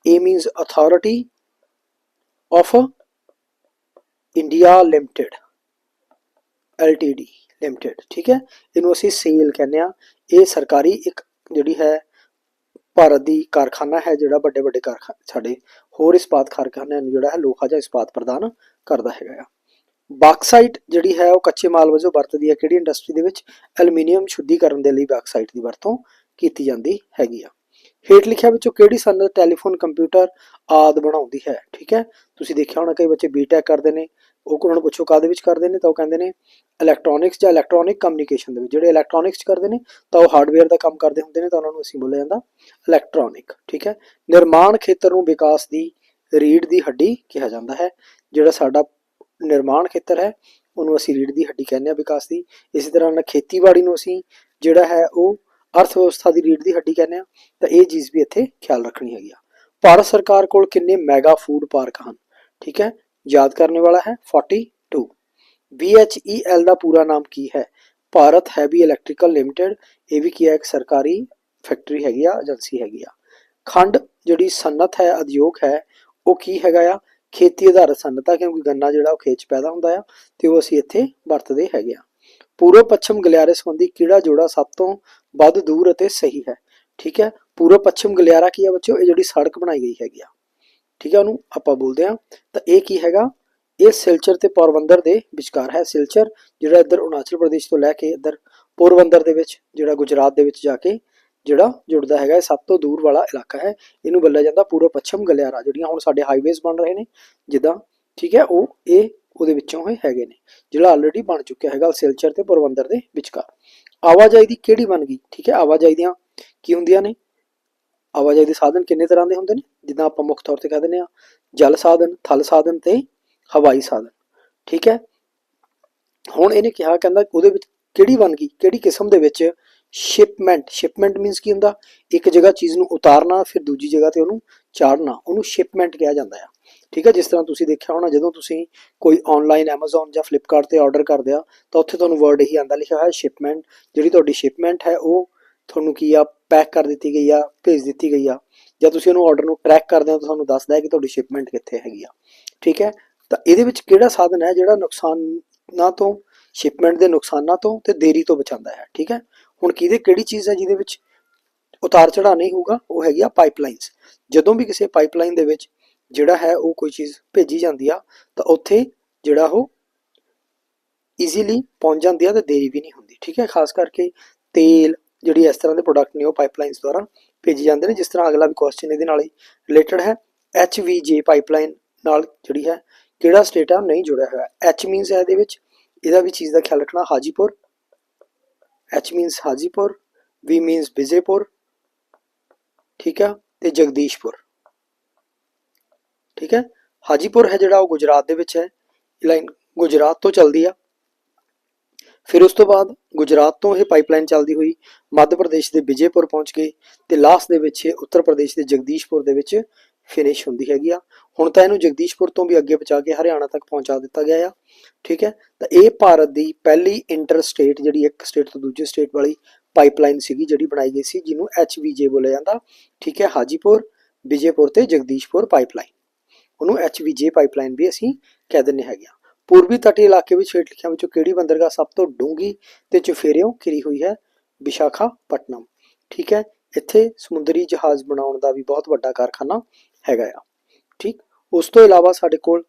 A means authority of India limited LTD limited ਠੀਕ ਹੈ, ਇਹਨੂੰ ਅਸੀਂ ਸੇਲ ਕਹਿੰਦੇ ਆ ਇਹ ਸਰਕਾਰੀ ਇੱਕ ਜਿਹੜੀ ਹੈ, ਭਾਰਤ ਦੀ ਕਾਰਖਾਨਾ ਹੈ ਜਿਹੜਾ ਵੱਡੇ ਵੱਡੇ ਕਾਰਖਾਨੇ ਸਾਡੇ ਹੋਰ ਇਸਪਾਤ ਕਾਰਖਾਨਿਆਂ ਨੂੰ ਜਿਹੜਾ ਹੈ ਲੋਹਾ ਜਾਂ ਇਸਪਾਤ ਪ੍ਰਦਾਨ ਕਰਦਾ ਹੈਗਾ ਆ। ਬਾਕਸਾਈਟ ਜਿਹੜੀ ਹੈ ਉਹ ਕੱਚੇ ਮਾਲ ਵਜੋਂ ਵਰਤਦੀ ਹੈ। ਕਿਹੜੀ ਇੰਡਸਟਰੀ ਦੇ ਵਿੱਚ? ਐਲੂਮੀਨੀਅਮ ਸ਼ੁੱਧੀਕਰਨ ਦੇ ਲਈ ਬਾਕਸਾਈਟ ਦੀ ਵਰਤੋਂ ਕੀਤੀ ਜਾਂਦੀ ਹੈਗੀ ਆ। ਹੇਠ ਲਿਖਿਆ ਵਿੱਚੋਂ ਕਿਹੜੀ ਸਨਅਤ ਟੈਲੀਫੋਨ ਕੰਪਿਊਟਰ ਆਦ ਬਣਾਉਂਦੀ ਹੈ? ਠੀਕ ਹੈ। ਤੁਸੀਂ ਦੇਖਿਆ ਹੋਣਾ ਕਈ ਬੱਚੇ ਬੀਟੈਕ ਕਰਦੇ ਨੇ। ਉਹ ਉਹਨਾਂ ਨੂੰ ਪੁੱਛੋ ਕਾਦੇ ਵਿੱਚ ਕਰਦੇ ਨੇ, ਤਾਂ ਉਹ ਕਹਿੰਦੇ ਨੇ ਇਲੈਕਟ੍ਰੋਨਿਕਸ ਜਾਂ ਇਲੈਕਟ੍ਰੋਨਿਕ ਕਮਿਊਨੀਕੇਸ਼ਨ ਦੇ ਵਿੱਚ। ਜਿਹੜੇ ਇਲੈਕਟ੍ਰੋਨਿਕਸ ਕਰਦੇ ਨੇ, ਤਾਂ ਉਹ ਹਾਰਡਵੇਅਰ ਦਾ ਕੰਮ ਕਰਦੇ ਹੁੰਦੇ ਨੇ, ਤਾਂ ਉਹਨਾਂ ਨੂੰ ਅਸੀਂ ਬੋਲਿਆ ਜਾਂਦਾ ਇਲੈਕਟ੍ਰੋਨਿਕ ਠੀਕ ਹੈ? ਨਿਰਮਾਣ ਖੇਤਰ ਨੂੰ ਵਿਕਾਸ ਦੀ ਰੀੜ ਦੀ ਹੱਡੀ ਕਿਹਾ ਜਾਂਦਾ ਹੈ। ਜਿਹੜਾ ਸਾਡਾ ਨਿਰਮਾਣ ਖੇਤਰ ਹੈ, ਉਹਨੂੰ ਅਸੀਂ ਰੀੜ ਦੀ ਹੱਡੀ ਕਹਿੰਦੇ ਆ ਵਿਕਾਸ ਦੀ। ਇਸੇ ਤਰ੍ਹਾਂ ਨਾਲ ਖੇਤੀਬਾੜੀ ਨੂੰ ਅਸੀਂ ਜਿਹੜਾ ਹੈ, ਉਹ ਅਰਥ ਵਿਵਸਥਾ ਦੀ ਰੀੜ ਦੀ ਹੱਡੀ ਕਹਿੰਦੇ ਆ ਤਾਂ ਇਹ ਚੀਜ਼ ਵੀ ਇੱਥੇ ਖਿਆਲ ਰੱਖਣੀ ਹੈਗੀ ਆ। ਭਾਰਤ ਸਰਕਾਰ ਕੋਲ ਕਿੰਨੇ ਮੈਗਾ ਫੂਡ ਪਾਰਕ ਹਨ, ਠੀਕ ਹੈ? ਯਾਦ ਕਰਨੇ ਵਾਲਾ ਹੈ 42 BHEL ਦਾ ਪੂਰਾ ਨਾਮ ਕੀ ਹੈ? ਭਾਰਤ ਹੈਵੀ ਇਲੈਕਟ੍ਰੀਕਲ ਲਿਮਟਿਡ ਇਹ ਵੀ ਕੀ ਹੈ, ਇੱਕ ਸਰਕਾਰੀ ਫੈਕਟਰੀ ਹੈਗੀ ਆ ਏਜੰਸੀ ਹੈਗੀ ਆ। ਖੰਡ ਜਿਹੜੀ ਸਨਅਤ ਹੈ, ਉਦਯੋਗ ਹੈ, ਉਹ ਕੀ ਹੈਗਾ ਆ? ਖੇਤੀ ਆਧਾਰਿਤ ਸਨਅਤ ਆ, ਕਿਉਂਕਿ ਗੰਨਾ ਜਿਹੜਾ ਉਹ ਖੇਤ 'ਚ ਪੈਦਾ ਹੁੰਦਾ ਆ, ਤੇ ਉਹ ਅਸੀਂ ਇੱਥੇ ਵਰਤਦੇ ਹੈਗੇ ਆ। ਪੂਰਬ ਪੱਛਮ ਗਲਿਆਰੇ ਸੰਬੰਧੀ ਕਿਹੜਾ ਜੋੜਾ ਸਭ ਤੋਂ ਵੱਧ ਦੂਰ ਅਤੇ ਸਹੀ ਹੈ? ਠੀਕ ਹੈ, ਪੂਰਬ ਪੱਛਮ ਗਲਿਆਰਾ ਕੀ ਆ ਬੱਚਿਓ? ਇਹ ਜਿਹੜੀ ਸੜਕ ਬਣਾਈ ਗਈ ਹੈਗੀ ਆ। ਠੀਕ ਹੈ ਉਹਨੂੰ ਆਪਾਂ ਬੋਲਦੇ ਆ ਤਾਂ ਇਹ ਕੀ ਹੈਗਾ? ਇਹ ਸਿਲਚਰ ਤੇ ਪੋਰਬੰਦਰ ਦੇ ਵਿਚਕਾਰ ਹੈ ਸਿਲਚਰ, ਜਿਹੜਾ ਇੱਧਰ ਅਰੁਣਾਚਲ ਪ੍ਰਦੇਸ਼ ਤੋਂ ਲੈ ਕੇ ਇੱਧਰ ਪੋਰਬੰਦਰ ਦੇ ਵਿੱਚ, ਜਿਹੜਾ ਗੁਜਰਾਤ ਦੇ ਵਿੱਚ ਜਾ ਕੇ ਜਿਹੜਾ ਜੁੜਦਾ ਹੈਗਾ, ਇਹ ਸਭ ਤੋਂ ਦੂਰ ਵਾਲਾ ਇਲਾਕਾ ਹੈ। ਇਹਨੂੰ ਬੋਲਿਆ ਜਾਂਦਾ ਪੂਰਬ ਪੱਛਮ ਗਲਿਆਰਾ, ਜਿਹੜੀਆਂ ਹੁਣ ਸਾਡੇ ਹਾਈਵੇਜ਼ ਬਣ ਰਹੇ ਨੇ, ਜਿੱਦਾਂ, ਠੀਕ ਹੈ, ਉਹ, ਇਹ, ਉਹਦੇ ਵਿੱਚੋਂ ਹੀ ਹੈਗੇ ਨੇ, ਜਿਹੜਾ ਆਲਰੇਡੀ ਬਣ ਚੁੱਕਿਆ ਹੈਗਾ ਸਿਲਚਰ ਤੇ ਪੋਰਬੰਦਰ ਦੇ ਵਿਚਕਾਰ। ਆਵਾਜਾਈ ਦੀ ਕਿਹੜੀ ਬਣ ਗਈ? ਠੀਕ ਹੈ, ਆਵਾਜਾਈ ਦੀਆਂ ਕੀ ਹੁੰਦੀਆਂ ਨੇ? ਆਵਾਜਾਈ ਦੇ ਸਾਧਨ ਕਿੰਨੇ ਤਰ੍ਹਾਂ ਦੇ ਹੁੰਦੇ ਨੇ? ਜਿੱਦਾਂ ਆਪਾਂ ਮੁੱਖ ਤੌਰ ਤੇ ਕਹਿ ਦਿੰਦੇ ਆ ਜਲ ਸਾਧਨ, ਥਲ ਸਾਧਨ ਤੇ ਹਵਾਈ ਸਾਧਨ, ਠੀਕ ਹੈ? ਹੁਣ ਇਹਨੇ ਕਿਹਾ, ਕਹਿੰਦਾ ਉਹਦੇ ਵਿੱਚ ਕਿਹੜੀ ਬਣ ਕਿਹੜੀ ਕਿਸਮ ਦੇ ਵਿੱਚ ਸ਼ਿਪਮੈਂਟ ਸ਼ਿਪਮੈਂਟ ਮੀਨਸ ਕੀ ਹੁੰਦਾ? ਇੱਕ ਜਗ੍ਹਾ ਚੀਜ਼ ਨੂੰ ਉਤਾਰਨਾ, ਫਿਰ ਦੂਜੀ ਜਗ੍ਹਾ ਤੇ ਉਹਨੂੰ ਚਾੜਨਾ, ਉਹਨੂੰ ਸ਼ਿਪਮੈਂਟ ਕਿਹਾ ਜਾਂਦਾ ਆ। ਠੀਕ ਹੈ? ਜਿਸ ਤਰ੍ਹਾਂ ਤੁਸੀਂ ਦੇਖਿਆ ਹੋਣਾ, ਜਦੋਂ ਤੁਸੀਂ ਕੋਈ ਆਨਲਾਈਨ Amazon ਜਾਂ Flipkart ਤੇ ਆਰਡਰ ਕਰਦੇ ਆ, ਤਾਂ ਉੱਥੇ ਤੁਹਾਨੂੰ ਵਰਡ ਇਹੀ ਆਂਦਾ ਲਿਖਿਆ ਹੋਇਆ ਸ਼ਿਪਮੈਂਟ ਜਿਹੜੀ ਤੁਹਾਡੀ ਸ਼ਿਪਮੈਂਟ ਹੈ, ਉਹ ਤੁਹਾਨੂੰ ਕੀ ਆ? ਪੈਕ ਕਰ ਦਿੱਤੀ ਗਈ ਆ, ਭੇਜ ਦਿੱਤੀ ਗਈ ਆ। ਜਾਂ ਤੁਸੀਂ ਉਹਨੂੰ ਆਰਡਰ ਨੂੰ ਟਰੈਕ ਕਰਦੇ ਹੋ ਤਾਂ ਤੁਹਾਨੂੰ ਦੱਸਦਾ ਹੈ ਕਿ ਤੁਹਾਡੀ ਸ਼ਿਪਮੈਂਟ ਕਿੱਥੇ ਹੈਗੀ ਆ। ਠੀਕ ਹੈ? ਤਾਂ ਇਹਦੇ ਵਿੱਚ ਕਿਹੜਾ ਸਾਧਨ ਹੈ ਜਿਹੜਾ ਨੁਕਸਾਨਾਂ ਤੋਂ ਸ਼ਿਪਮੈਂਟ ਦੇ ਨੁਕਸਾਨਾਂ ਤੋਂ ਤੇ ਦੇਰੀ ਤੋਂ ਬਚਾਉਂਦਾ ਹੈ? ਠੀਕ ਹੈ? ਹੁਣ ਕਿਹਦੇ, ਕਿਹੜੀ ਚੀਜ਼ ਹੈ ਜਿਹਦੇ ਵਿੱਚ ਉਤਾਰ ਚੜਾਅ ਨਹੀਂ ਹੋਊਗਾ? ਉਹ ਹੈਗੀ ਆ ਪਾਈਪਲਾਈਨਸ ਜਦੋਂ ਵੀ ਕਿਸੇ ਪਾਈਪਲਾਈਨ ਦੇ ਵਿੱਚ ਜਿਹੜਾ ਹੈ ਉਹ ਕੋਈ ਚੀਜ਼ ਭੇਜੀ ਜਾਂਦੀ ਆ, ਤਾਂ ਉੱਥੇ ਜਿਹੜਾ ਉਹ ਈਜ਼ੀਲੀ ਪਹੁੰਚ ਜਾਂਦੀ ਆ ਤੇ ਦੇਰੀ ਵੀ ਨਹੀਂ ਹੁੰਦੀ। ਠੀਕ ਹੈ? ਖਾਸ ਕਰਕੇ ਤੇਲ ਜਿਹੜੀ ਇਸ ਤਰ੍ਹਾਂ ਦੇ ਪ੍ਰੋਡਕਟ ਨੇ ਉਹ ਪਾਈਪਲਾਈਨਸ ਦੁਆਰਾ ਭੇਜੀ ਜਾਂਦੇ ਨੇ, ਜਿਸ ਤਰ੍ਹਾਂ ਅਗਲਾ ਵੀ ਕੁਐਸਚਨ ਇਹਦੇ ਨਾਲ ਹੀ ਰਿਲੇਟਡ ਹੈ। HVJ ਪਾਈਪਲਾਈਨ ਨਾਲ ਜਿਹੜੀ ਹੈ, ਕਿਹੜਾ ਸਟੇਟ ਆ, ਨਹੀਂ ਜੁੜਿਆ ਹੋਇਆ। H ਮੀਨਸ ਹੈ ਇਹਦੇ ਵਿੱਚ, ਇਹਦਾ ਵੀ ਚੀਜ਼ ਦਾ ਖਿਆਲ ਰੱਖਣਾ, Hajipur. H means Hajipur, V means Vijaypur ਠੀਕ ਹੈ, ਤੇ ਜਗਦੀਸ਼ਪੁਰ। ਠੀਕ ਹੈ, ਹਾਜੀਪੁਰ ਹੈ ਜਿਹੜਾ, ਉਹ ਗੁਜਰਾਤ ਦੇ ਵਿੱਚ ਹੈ। ਲਾਈਨ ਗੁਜਰਾਤ ਤੋਂ ਚੱਲਦੀ ਆ। ਫਿਰ ਉਸ ਤੋਂ ਬਾਅਦ ਗੁਜਰਾਤ ਤੋਂ ਇਹ ਪਾਈਪਲਾਈਨ ਚੱਲਦੀ ਹੋਈ ਮੱਧ ਪ੍ਰਦੇਸ਼ ਦੇ ਵਿਜੇਪੁਰ ਪਹੁੰਚ ਗਈ ਤੇ ਲਾਸਟ ਦੇ ਵਿੱਚ ਇਹ ਉੱਤਰ ਪ੍ਰਦੇਸ਼ ਦੇ ਜਗਦੀਸ਼ਪੁਰ ਦੇ ਵਿੱਚ ਫਿਨਿਸ਼ ਹੁੰਦੀ ਹੈਗੀ ਆ। ਹੁਣ ਤਾਂ ਇਹਨੂੰ ਜਗਦੀਸ਼ਪੁਰ ਤੋਂ ਵੀ ਅੱਗੇ ਪਹੁੰਚਾ ਕੇ ਹਰਿਆਣਾ ਤੱਕ ਪਹੁੰਚਾ ਦਿੱਤਾ ਗਿਆ ਆ, ਠੀਕ ਹੈ? ਤਾਂ ਇਹ ਭਾਰਤ ਦੀ ਪਹਿਲੀ ਇੰਟਰ ਸਟੇਟ ਜਿਹੜੀ ਇੱਕ ਸਟੇਟ ਤੋਂ ਦੂਜੇ ਸਟੇਟ ਵਾਲੀ ਪਾਈਪਲਾਈਨ ਸੀਗੀ ਜਿਹੜੀ ਬਣਾਈ ਗਈ ਸੀ, ਜਿਹਨੂੰ HVJ ਬੋਲਿਆ ਜਾਂਦਾ, ਠੀਕ ਹੈ? ਹਾਜੀਪੁਰ, ਵਿਜੇਪੁਰ ਤੇ ਜਗਦੀਸ਼ਪੁਰ ਪਾਈਪਲਾਈਨ ਉਹਨੂੰ HVJ ਪਾਈਪਲਾਈਨ ਵੀ ਅਸੀਂ ਕਹਿ ਦਿੰਦੇ ਹੈਗੇ ਆ। ਪੂਰਬੀ ਤਟੀ ਇਲਾਕੇ ਵਿੱਚ ਹੇਠ ਲਿਖਿਆਂ ਵਿੱਚੋਂ ਕਿਹੜੀ ਬੰਦਰਗਾਹ ਸਭ ਤੋਂ ਡੂੰਗੀ ਤੇ ਚੁਫੇਰਿਓਂ ਘਿਰੀ ਹੋਈ ਹੈ? ਵਿਸ਼ਾਖਾਪਟਨਮ। ਠੀਕ ਹੈ, ਇੱਥੇ ਸਮੁੰਦਰੀ ਜਹਾਜ਼ ਬਣਾਉਣ ਦਾ ਵੀ ਬਹੁਤ ਵੱਡਾ ਕਾਰਖਾਨਾ ਹੈਗਾ ਆ। ਠੀਕ, ਉਸ ਤੋਂ ਇਲਾਵਾ ਸਾਡੇ ਕੋਲ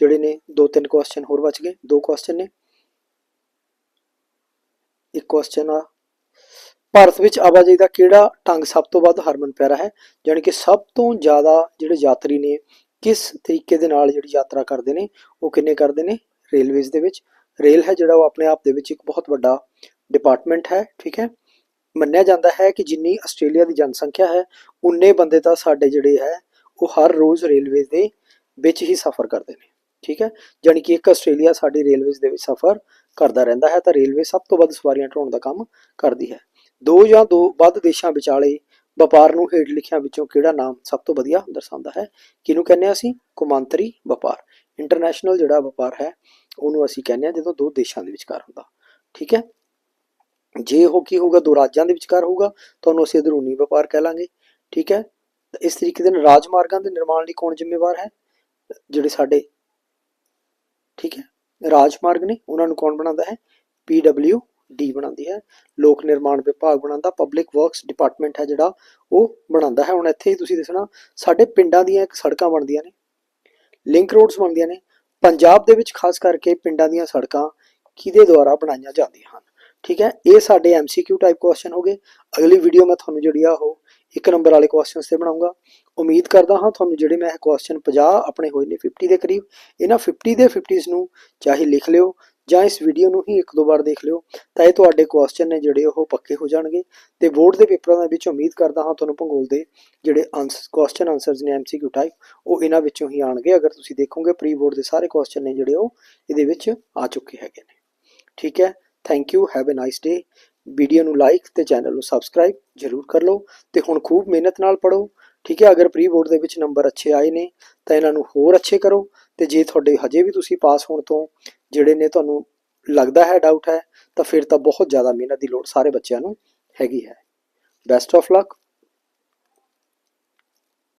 ਜਿਹੜੇ ਨੇ ਦੋ ਤਿੰਨ ਕੁਐਸਚਨ ਹੋਰ ਬਚ ਗਏ। ਦੋ ਕੁਐਸਚਨ ਨੇ। ਇੱਕ ਕੁਐਸਚਨ ਆ, ਭਾਰਤ ਵਿੱਚ ਆਵਾਜਾਈ ਦਾ ਕਿਹੜਾ ਢੰਗ ਸਭ ਤੋਂ ਵੱਧ ਹਰਮਨ ਪਿਆਰਾ ਹੈ? ਯਾਨੀ ਕਿ ਸਭ ਤੋਂ ਜ਼ਿਆਦਾ ਜਿਹੜੇ ਯਾਤਰੀ ਨੇ ਕਿਸ ਤਰੀਕੇ ਦੇ ਨਾਲ ਜਿਹੜੀ ਯਾਤਰਾ ਕਰਦੇ ਨੇ, ਉਹ ਕਿੰਨੇ ਕਰਦੇ ਨੇ ਰੇਲਵੇਜ਼ ਦੇ ਵਿੱਚ? ਰੇਲ ਹੈ ਜਿਹੜਾ ਉਹ ਆਪਣੇ ਆਪ ਦੇ ਵਿੱਚ ਇੱਕ ਬਹੁਤ ਵੱਡਾ ਡਿਪਾਰਟਮੈਂਟ ਹੈ, ਠੀਕ ਹੈ? ਮੰਨਿਆ ਜਾਂਦਾ ਹੈ ਕਿ ਜਿੰਨੀ ਆਸਟ੍ਰੇਲੀਆ ਦੀ ਜਨਸੰਖਿਆ ਹੈ, ਉਨੇ ਬੰਦੇ ਤਾਂ ਸਾਡੇ ਜਿਹੜੇ ਹੈ, ਉਹ ਹਰ ਰੋਜ਼ ਰੇਲਵੇਜ਼ ਦੇ ਵਿੱਚ ਹੀ ਸਫ਼ਰ ਕਰਦੇ ਨੇ, ਠੀਕ ਹੈ? ਯਾਨੀ ਕਿ ਇੱਕ ਆਸਟ੍ਰੇਲੀਆ ਸਾਡੀ ਰੇਲਵੇਜ਼ ਦੇ ਵਿੱਚ ਸਫ਼ਰ ਕਰਦਾ ਰਹਿੰਦਾ ਹੈ, ਤਾਂ ਰੇਲਵੇ ਸਭ ਤੋਂ ਵੱਧ ਸਵਾਰੀਆਂ ਢੋਣ ਦਾ ਕੰਮ ਕਰਦੀ ਹੈ। ਦੋ ਜਾਂ ਦੋ ਵੱਧ ਦੇਸ਼ਾਂ ਵਿਚਾਲੇ ਵਪਾਰ ਨੂੰ ਹੇਠ ਲਿਖਿਆਂ ਵਿੱਚੋਂ ਕਿਹੜਾ ਨਾਮ ਸਭ ਤੋਂ ਵਧੀਆ ਦਰਸਾਉਂਦਾ ਹੈ? ਕਿਹਨੂੰ ਕਹਿੰਦੇ ਆ ਅਸੀਂ? ਕੌਮਾਂਤਰੀ ਵਪਾਰ। ਇੰਟਰਨੈਸ਼ਨਲ ਜਿਹੜਾ ਵਪਾਰ ਹੈ, ਉਹਨੂੰ ਅਸੀਂ ਕਹਿੰਦੇ ਆ ਜਦੋਂ ਦੋ ਦੇਸ਼ਾਂ ਦੇ ਵਿਚਕਾਰ ਹੁੰਦਾ। ਠੀਕ ਹੈ? ਜੇ ਉਹ ਕੀ ਹੋਊਗਾ? ਦੋ ਰਾਜਾਂ ਦੇ ਵਿਚਕਾਰ ਹੋਊਗਾ, ਤੁਹਾਨੂੰ ਅਸੀਂ ਅੰਦਰੂਨੀ ਵਪਾਰ ਕਹਿ ਲਾਂਗੇ। ਠੀਕ ਹੈ? ਇਸ ਤਰੀਕੇ ਦੇ ਨਾਲ ਰਾਜਮਾਰਗਾਂ ਦੇ ਨਿਰਮਾਣ ਲਈ ਕੌਣ ਜ਼ਿੰਮੇਵਾਰ ਹੈ? ਜਿਹੜੇ ਸਾਡੇ ਠੀਕ ਹੈ? ਰਾਜਮਾਰਗ ਨੇ, ਉਹਨਾਂ ਨੂੰ ਕੌਣ ਬਣਾਉਂਦਾ ਹੈ? PW ਡੀ ਬਣਾਉਂਦੀ ਹੈ, ਲੋਕ ਨਿਰਮਾਣ ਵਿਭਾਗ ਬਣਾਉਂਦਾ ਪਬਲਿਕ ਵਰਕਸ ਡਿਪਾਰਟਮੈਂਟ ਹੈ ਜਿਹੜਾ, ਉਹ ਬਣਾਉਂਦਾ ਹੈ। ਹੁਣ ਇੱਥੇ ਹੀ ਤੁਸੀਂ ਦੱਸਣਾ, ਸਾਡੇ ਪਿੰਡਾਂ ਦੀਆਂ ਇੱਕ ਸੜਕਾਂ ਬਣਦੀਆਂ ਨੇ ਲਿੰਕ ਰੋਡਸ ਬਣਦੀਆਂ ਨੇ। ਪੰਜਾਬ ਦੇ ਵਿੱਚ ਖਾਸ ਕਰਕੇ ਪਿੰਡਾਂ ਦੀਆਂ ਸੜਕਾਂ ਕਿਹਦੇ ਦੁਆਰਾ ਬਣਾਈਆਂ ਜਾਂਦੀਆਂ ਹਨ? ਠੀਕ ਹੈ, ਇਹ ਸਾਡੇ MCQ ਟਾਈਪ ਕੁਐਸਚਨ ਹੋ ਗਏ। ਅਗਲੀ ਵੀਡੀਓ ਮੈਂ ਤੁਹਾਨੂੰ ਜਿਹੜੀ ਆ ਉਹ ਇੱਕ ਨੰਬਰ ਵਾਲੇ ਕੁਐਸਚਨਸ ਤੇ ਬਣਾਉਂਗਾ। ਉਮੀਦ ਕਰਦਾ ਹਾਂ ਤੁਹਾਨੂੰ ਜਿਹੜੇ ਮੈਂ ਇਹ ਕੁਐਸਚਨ 50 ਆਪਣੇ ਹੋਏ ਨੇ 50 ਦੇ ਕਰੀਬ, ਇਹਨਾਂ 50 ਦੇ 50s ਨੂੰ ਚਾਹੇ ਲਿਖ ਲਿਓ। ਜਾਂ ਇਸ ਵੀਡੀਓ ਨੂੰ ਹੀ ਇੱਕ ਦੋ ਵਾਰ ਦੇਖ ਲਿਓ, ਤਾਂ ਇਹ ਤੁਹਾਡੇ ਕੁਐਸਚਨ ਨੇ ਜਿਹੜੇ ਉਹ ਪੱਕੇ ਹੋ ਜਾਣਗੇ। ਤੇ ਬੋਰਡ ਦੇ ਪੇਪਰਾਂ ਦੇ ਵਿੱਚ ਉਮੀਦ ਕਰਦਾ ਹਾਂ ਤੁਹਾਨੂੰ ਭੂਗੋਲ ਦੇ ਜਿਹੜੇ ਆਨਸਰ ਕੁਐਸਚਨ ਆਨਸਰਸ ਨੇ MCQ ਟਾਈਪ ਉਹ ਇਹਨਾਂ ਵਿੱਚੋਂ ਹੀ ਆਣਗੇ ਅਗਰ ਤੁਸੀਂ ਦੇਖੋਗੇ ਪ੍ਰੀ ਬੋਰਡ ਦੇ ਸਾਰੇ ਕੁਐਸਚਨ ਨੇ ਜਿਹੜੇ ਉਹ ਇਹਦੇ ਵਿੱਚ ਆ ਚੁੱਕੇ ਹੈਗੇ ਨੇ। ਠੀਕ ਹੈ? Thank you have a nice day video ਨੂੰ ਲਾਈਕ ਤੇ ਚੈਨਲ ਨੂੰ ਸਬਸਕ੍ਰਾਈਬ ਜਰੂਰ ਕਰ ਲਓ ਤੇ ਹੁਣ ਖੂਬ ਮਿਹਨਤ ਨਾਲ ਪੜੋ ਠੀਕ ਹੈ? ਅਗਰ ਪ੍ਰੀ ਬੋਰਡ ਦੇ ਵਿੱਚ ਨੰਬਰ ਅੱਛੇ ਆਏ ਨੇ, ਤਾਂ ਇਹਨਾਂ ਨੂੰ ਹੋਰ ਅੱਛੇ ਕਰੋ। ਤੇ ਜੇ ਤੁਹਾਡੇ ਹਜੇ ਵੀ ਤੁਸੀਂ ਪਾਸ ਹੋਣ ਤੋਂ ਜਿਹੜੇ ਨੇ ਤੁਹਾਨੂੰ ਲੱਗਦਾ ਹੈ ਡਾਊਟ ਹੈ, ਤਾਂ ਫਿਰ ਤਾਂ ਬਹੁਤ ਜ਼ਿਆਦਾ ਮਿਹਨਤ ਦੀ ਲੋੜ ਸਾਰੇ ਬੱਚਿਆਂ ਨੂੰ ਹੈਗੀ ਹੈ। Best of luck